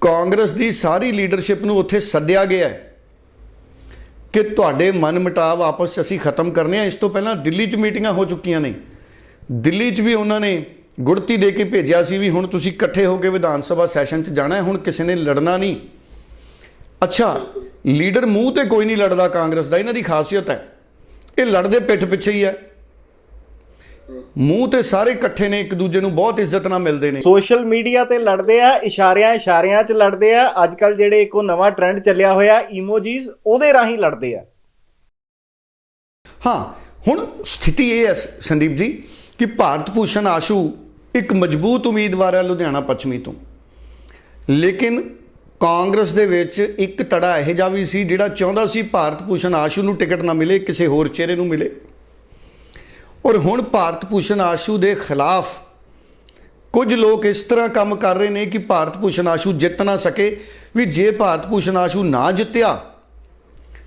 ਕਾਂਗਰਸ ਦੀ ਸਾਰੀ ਲੀਡਰਸ਼ਿਪ ਨੂੰ ਉੱਥੇ ਸੱਦਿਆ ਗਿਆ ਹੈ ਕਿ ਤੁਹਾਡੇ ਮਨ ਮੁਟਾਵ ਆਪਸ 'ਚ ਅਸੀਂ ਖਤਮ ਕਰਨੇ ਆ। ਇਸ ਤੋਂ ਪਹਿਲਾਂ ਦਿੱਲੀ 'ਚ ਮੀਟਿੰਗਾਂ ਹੋ ਚੁੱਕੀਆਂ ਨੇ। ਦਿੱਲੀ 'ਚ ਵੀ ਉਹਨਾਂ ਨੇ ਗੁੜਤੀ ਦੇ ਕੇ ਭੇਜਿਆ ਸੀ ਵੀ ਹੁਣ ਤੁਸੀਂ ਇਕੱਠੇ ਹੋ ਕੇ ਵਿਧਾਨ ਸਭਾ ਸੈਸ਼ਨ 'ਚ ਜਾਣਾ ਹੈ, ਹੁਣ ਕਿਸੇ ਨੇ ਲੜਨਾ ਨਹੀਂ। ਅੱਛਾ, ਲੀਡਰ ਮੂੰਹ ਤੇ ਕੋਈ ਨਹੀਂ ਲੜਦਾ ਕਾਂਗਰਸ ਦਾ, ਇਹਨਾਂ ਦੀ ਖਾਸੀਅਤ ਹੈ। ਇਹ ਲੜਦੇ ਪਿੱਠ ਪਿੱਛੇ ਹੀ ਹੈ। ਮੂੰਹ ਤੇ ਸਾਰੇ ਇਕੱਠੇ ਨੇ ਇੱਕ ਦੂਜੇ ਨੂੰ ਬਹੁਤ ਇੱਜ਼ਤ ਨਾਲ ਮਿਲਦੇ ਨੇ। ਸੋਸ਼ਲ ਮੀਡੀਆ ਤੇ ਲੜਦੇ ਆ ਇਸ਼ਾਰਿਆਂ ਇਸ਼ਾਰਿਆਂ 'ਚ ਲੜਦੇ ਆ। ਅੱਜ ਕੱਲ ਜਿਹੜੇ ਇੱਕ ਨਵਾਂ ਟ੍ਰੈਂਡ ਚੱਲਿਆ ਹੋਇਆ ਇਮੋਜੀਜ਼ ਉਹਦੇ ਰਾਹੀਂ ਲੜਦੇ ਆ। ਹਾਂ ਹੁਣ ਸਥਿਤੀ ਇਹ ਹੈ ਸੰਦੀਪ ਜੀ ਕਿ ਭਾਰਤ ਭੂਸ਼ਣ ਆਸ਼ੂ ਇੱਕ ਮਜ਼ਬੂਤ ਉਮੀਦਵਾਰ ਹੈ ਲੁਧਿਆਣਾ ਪੱਛਮੀ ਤੋਂ। ਲੇਕਿਨ ਕਾਂਗਰਸ ਦੇ ਵਿੱਚ ਇੱਕ ਤੜਾ ਇਹ ਜਿਹਾ ਵੀ ਸੀ ਜਿਹੜਾ ਚਾਹੁੰਦਾ ਸੀ ਭਾਰਤ ਭੂਸ਼ਣ ਆਸ਼ੂ ਨੂੰ ਟਿਕਟ ਨਾ ਮਿਲੇ ਕਿਸੇ ਹੋਰ ਚਿਹਰੇ ਨੂੰ ਮਿਲੇ। ਔਰ ਹੁਣ ਭਾਰਤ ਭੂਸ਼ਣ ਆਸ਼ੂ ਦੇ ਖਿਲਾਫ ਕੁਝ ਲੋਕ ਇਸ ਤਰ੍ਹਾਂ ਕੰਮ ਕਰ ਰਹੇ ਨੇ ਕਿ ਭਾਰਤ ਭੂਸ਼ਣ ਆਸ਼ੂ ਜਿੱਤ ਨਾ ਸਕੇ। ਵੀ ਜੇ ਭਾਰਤ ਭੂਸ਼ਣ ਆਸ਼ੂ ਨਾ ਜਿੱਤਿਆ,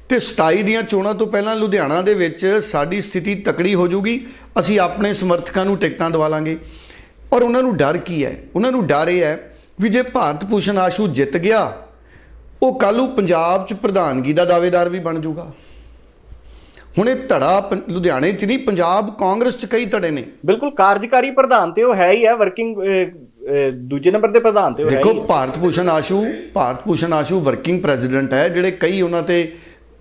ਤੇ 27 ਦੀਆਂ ਚੋਣਾਂ ਤੋਂ ਪਹਿਲਾਂ ਲੁਧਿਆਣਾ ਦੇ ਵਿੱਚ ਸਾਡੀ ਸਥਿਤੀ ਤਕੜੀ ਹੋ ਜਾਊਗੀ। ਅਸੀਂ ਆਪਣੇ ਸਮਰਥਕਾਂ ਨੂੰ ਟਿਕਟਾਂ ਦਵਾ ਲਾਂਗੇ। ਔਰ ਉਹਨਾਂ ਨੂੰ ਡਰ ਕੀ ਹੈ? ਉਹਨਾਂ ਨੂੰ ਡਰ ਇਹ ਹੈ ਵੀ ਜੇ ਭਾਰਤ ਭੂਸ਼ਣ ਆਸ਼ੂ ਜਿੱਤ ਗਿਆ, ਉਹ ਕੱਲ੍ਹ ਨੂੰ ਪੰਜਾਬ 'ਚ ਪ੍ਰਧਾਨਗੀ ਦਾ ਦਾਅਵੇਦਾਰ ਵੀ ਬਣ ਜਾਊਗਾ। ਹੁਣ ਇਹ ਧੜਾ ਲੁਧਿਆਣੇ 'ਚ ਨਹੀਂ ਪੰਜਾਬ ਕਾਂਗਰਸ 'ਚ ਕਈ ਧੜੇ ਨੇ। ਬਿਲਕੁਲ ਕਾਰਜਕਾਰੀ ਪ੍ਰਧਾਨ ਤੇ ਉਹ ਹੈ ਹੀ ਹੈ ਵਰਕਿੰਗ ਦੂਜੇ ਨੰਬਰ ਦੇ ਪ੍ਰਧਾਨ ਤੇ ਉਹ ਹੈ ਦੇਖੋ। ਭਾਰਤ ਭੂਸ਼ਣ ਆਸ਼ੂ ਭਾਰਤ ਭੂਸ਼ਣ ਆਸ਼ੂ ਵਰਕਿੰਗ ਪ੍ਰੈਜ਼ੀਡੈਂਟ ਹੈ ਜਿਹੜੇ ਕਈ ਉਹਨਾਂ ਤੇ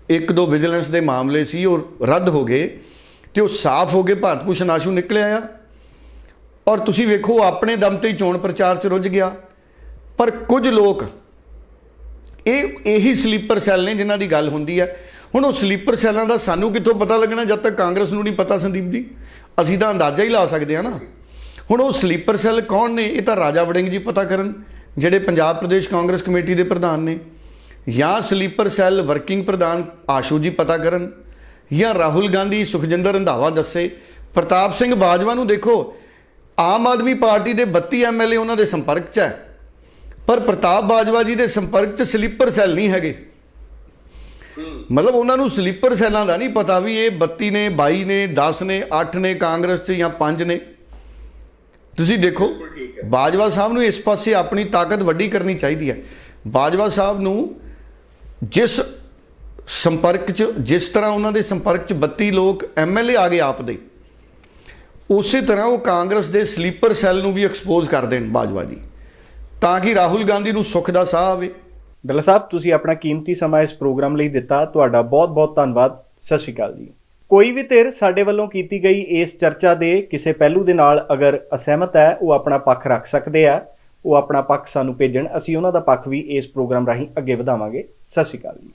ਇੱਕ ਦੋ ਵਿਜੀਲੈਂਸ ਦੇ ਮਾਮਲੇ ਸੀ ਉਹ ਰੱਦ ਹੋ ਗਏ ਤੇ ਉਹ ਸਾਫ਼ ਹੋ ਗਏ ਭਾਰਤ ਭੂਸ਼ਣ ਆਸ਼ੂ ਨਿਕਲਿਆ ਆ। ਔਰ ਤੁਸੀਂ ਵੇਖੋ ਆਪਣੇ ਦਮ ਤੇ ਹੀ ਚੋਣ ਪ੍ਰਚਾਰ 'ਚ ਰੁੱਝ ਗਿਆ। ਪਰ ਕੁਝ ਲੋਕ ਇਹ ਇਹੀ ਸਲੀਪਰ ਸੈੱਲ ਨੇ ਜਿਨ੍ਹਾਂ ਦੀ ਗੱਲ ਹੁੰਦੀ ਹੈ ਹੁਣ ਉਹ ਸਲੀਪਰ ਸੈੱਲਾਂ ਦਾ ਸਾਨੂੰ ਕਿੱਥੋਂ ਪਤਾ ਲੱਗਣਾ? ਜਦ ਤੱਕ ਕਾਂਗਰਸ ਨੂੰ ਨਹੀਂ ਪਤਾ ਸੰਦੀਪ ਜੀ। ਅਸੀਂ ਤਾਂ ਅੰਦਾਜ਼ਾ ਹੀ ਲਾ ਸਕਦੇ ਹਾਂ ਨਾ। ਹੁਣ ਉਹ ਸਲੀਪਰ ਸੈੱਲ ਕੌਣ ਨੇ? ਇਹ ਤਾਂ ਰਾਜਾ ਵੜਿੰਗ ਜੀ ਪਤਾ ਕਰਨ, ਜਿਹੜੇ ਪੰਜਾਬ ਪ੍ਰਦੇਸ਼ ਕਾਂਗਰਸ ਕਮੇਟੀ ਦੇ ਪ੍ਰਧਾਨ ਨੇ। ਜਾਂ ਸਲੀਪਰ ਸੈੱਲ ਵਰਕਿੰਗ ਪ੍ਰਧਾਨ ਆਸ਼ੂ ਜੀ ਪਤਾ ਕਰਨ, ਜਾਂ ਰਾਹੁਲ ਗਾਂਧੀ ਸੁਖਜਿੰਦਰ ਰੰਧਾਵਾ ਦੱਸੇ। ਪ੍ਰਤਾਪ ਸਿੰਘ ਬਾਜਵਾ ਨੂੰ ਦੇਖੋ, ਆਮ ਆਦਮੀ ਪਾਰਟੀ ਦੇ 32 ਐਮਐਲਏ ਉਹਨਾਂ ਦੇ ਸੰਪਰਕ 'ਚ ਹੈ। ਪਰ ਪ੍ਰਤਾਪ ਬਾਜਵਾ ਜੀ ਦੇ ਸੰਪਰਕ 'ਚ ਸਲੀਪਰ ਸੈੱਲ ਨਹੀਂ ਹੈਗੇ। ਮਤਲਬ ਉਹਨਾਂ ਨੂੰ ਸਲੀਪਰ ਸੈੱਲਾਂ ਦਾ ਨਹੀਂ ਪਤਾ ਵੀ ਇਹ 32 ਨੇ 22 ਨੇ 10 ਨੇ 8 ਨੇ ਕਾਂਗਰਸ 'ਚ ਜਾਂ 5 ਨੇ। ਤੁਸੀਂ ਦੇਖੋ। ਬਾਜਵਾ ਸਾਹਿਬ ਨੂੰ ਇਸ ਪਾਸੇ ਆਪਣੀ ਤਾਕਤ ਵੱਡੀ ਕਰਨੀ ਚਾਹੀਦੀ ਹੈ। ਬਾਜਵਾ ਸਾਹਿਬ ਨੂੰ ਜਿਸ ਸੰਪਰਕ 'ਚ ਜਿਸ ਤਰ੍ਹਾਂ ਉਹਨਾਂ ਦੇ ਸੰਪਰਕ 'ਚ 32 ਲੋਕ ਐਮਐਲਏ ਆ ਗਏ ਆਪ ਦੇ ਉਸੇ ਤਰ੍ਹਾਂ ਉਹ ਕਾਂਗਰਸ ਦੇ ਸਲੀਪਰ ਸੈੱਲ ਨੂੰ ਵੀ ਐਕਸਪੋਜ਼ ਕਰ ਦੇਣ ਬਾਜਵਾ ਜੀ। ਤਾਂ ਕਿ ਰਾਹੁਲ ਗਾਂਧੀ ਨੂੰ ਸੁੱਖ ਦਾ ਸਾਹ ਆਵੇ। ਡੱਲਾ ਸਾਹਿਬ, ਤੁਸੀਂ ਆਪਣਾ ਕੀਮਤੀ ਸਮਾਂ ਇਸ ਪ੍ਰੋਗਰਾਮ ਲਈ ਦਿੱਤਾ, ਤੁਹਾਡਾ ਬਹੁਤ-ਬਹੁਤ ਧੰਨਵਾਦ। ਸਤਿ ਸ਼੍ਰੀ ਅਕਾਲ ਜੀ। ਕੋਈ ਵੀ ਧਿਰ ਸਾਡੇ ਵੱਲੋਂ ਕੀਤੀ ਗਈ ਇਸ ਚਰਚਾ ਦੇ ਕਿਸੇ ਪਹਿਲੂ ਦੇ ਨਾਲ ਅਗਰ ਅਸਹਿਮਤ ਹੈ, ਉਹ ਆਪਣਾ ਪੱਖ ਰੱਖ ਸਕਦੇ ਆ। ਉਹ ਆਪਣਾ ਪੱਖ ਸਾਨੂੰ ਭੇਜਣ, ਅਸੀਂ ਉਹਨਾਂ ਦਾ ਪੱਖ ਵੀ ਇਸ ਪ੍ਰੋਗਰਾਮ ਰਾਹੀਂ ਅੱਗੇ ਵਧਾਵਾਂਗੇ। ਸਤਿ ਸ਼੍ਰੀ ਅਕਾਲ ਜੀ।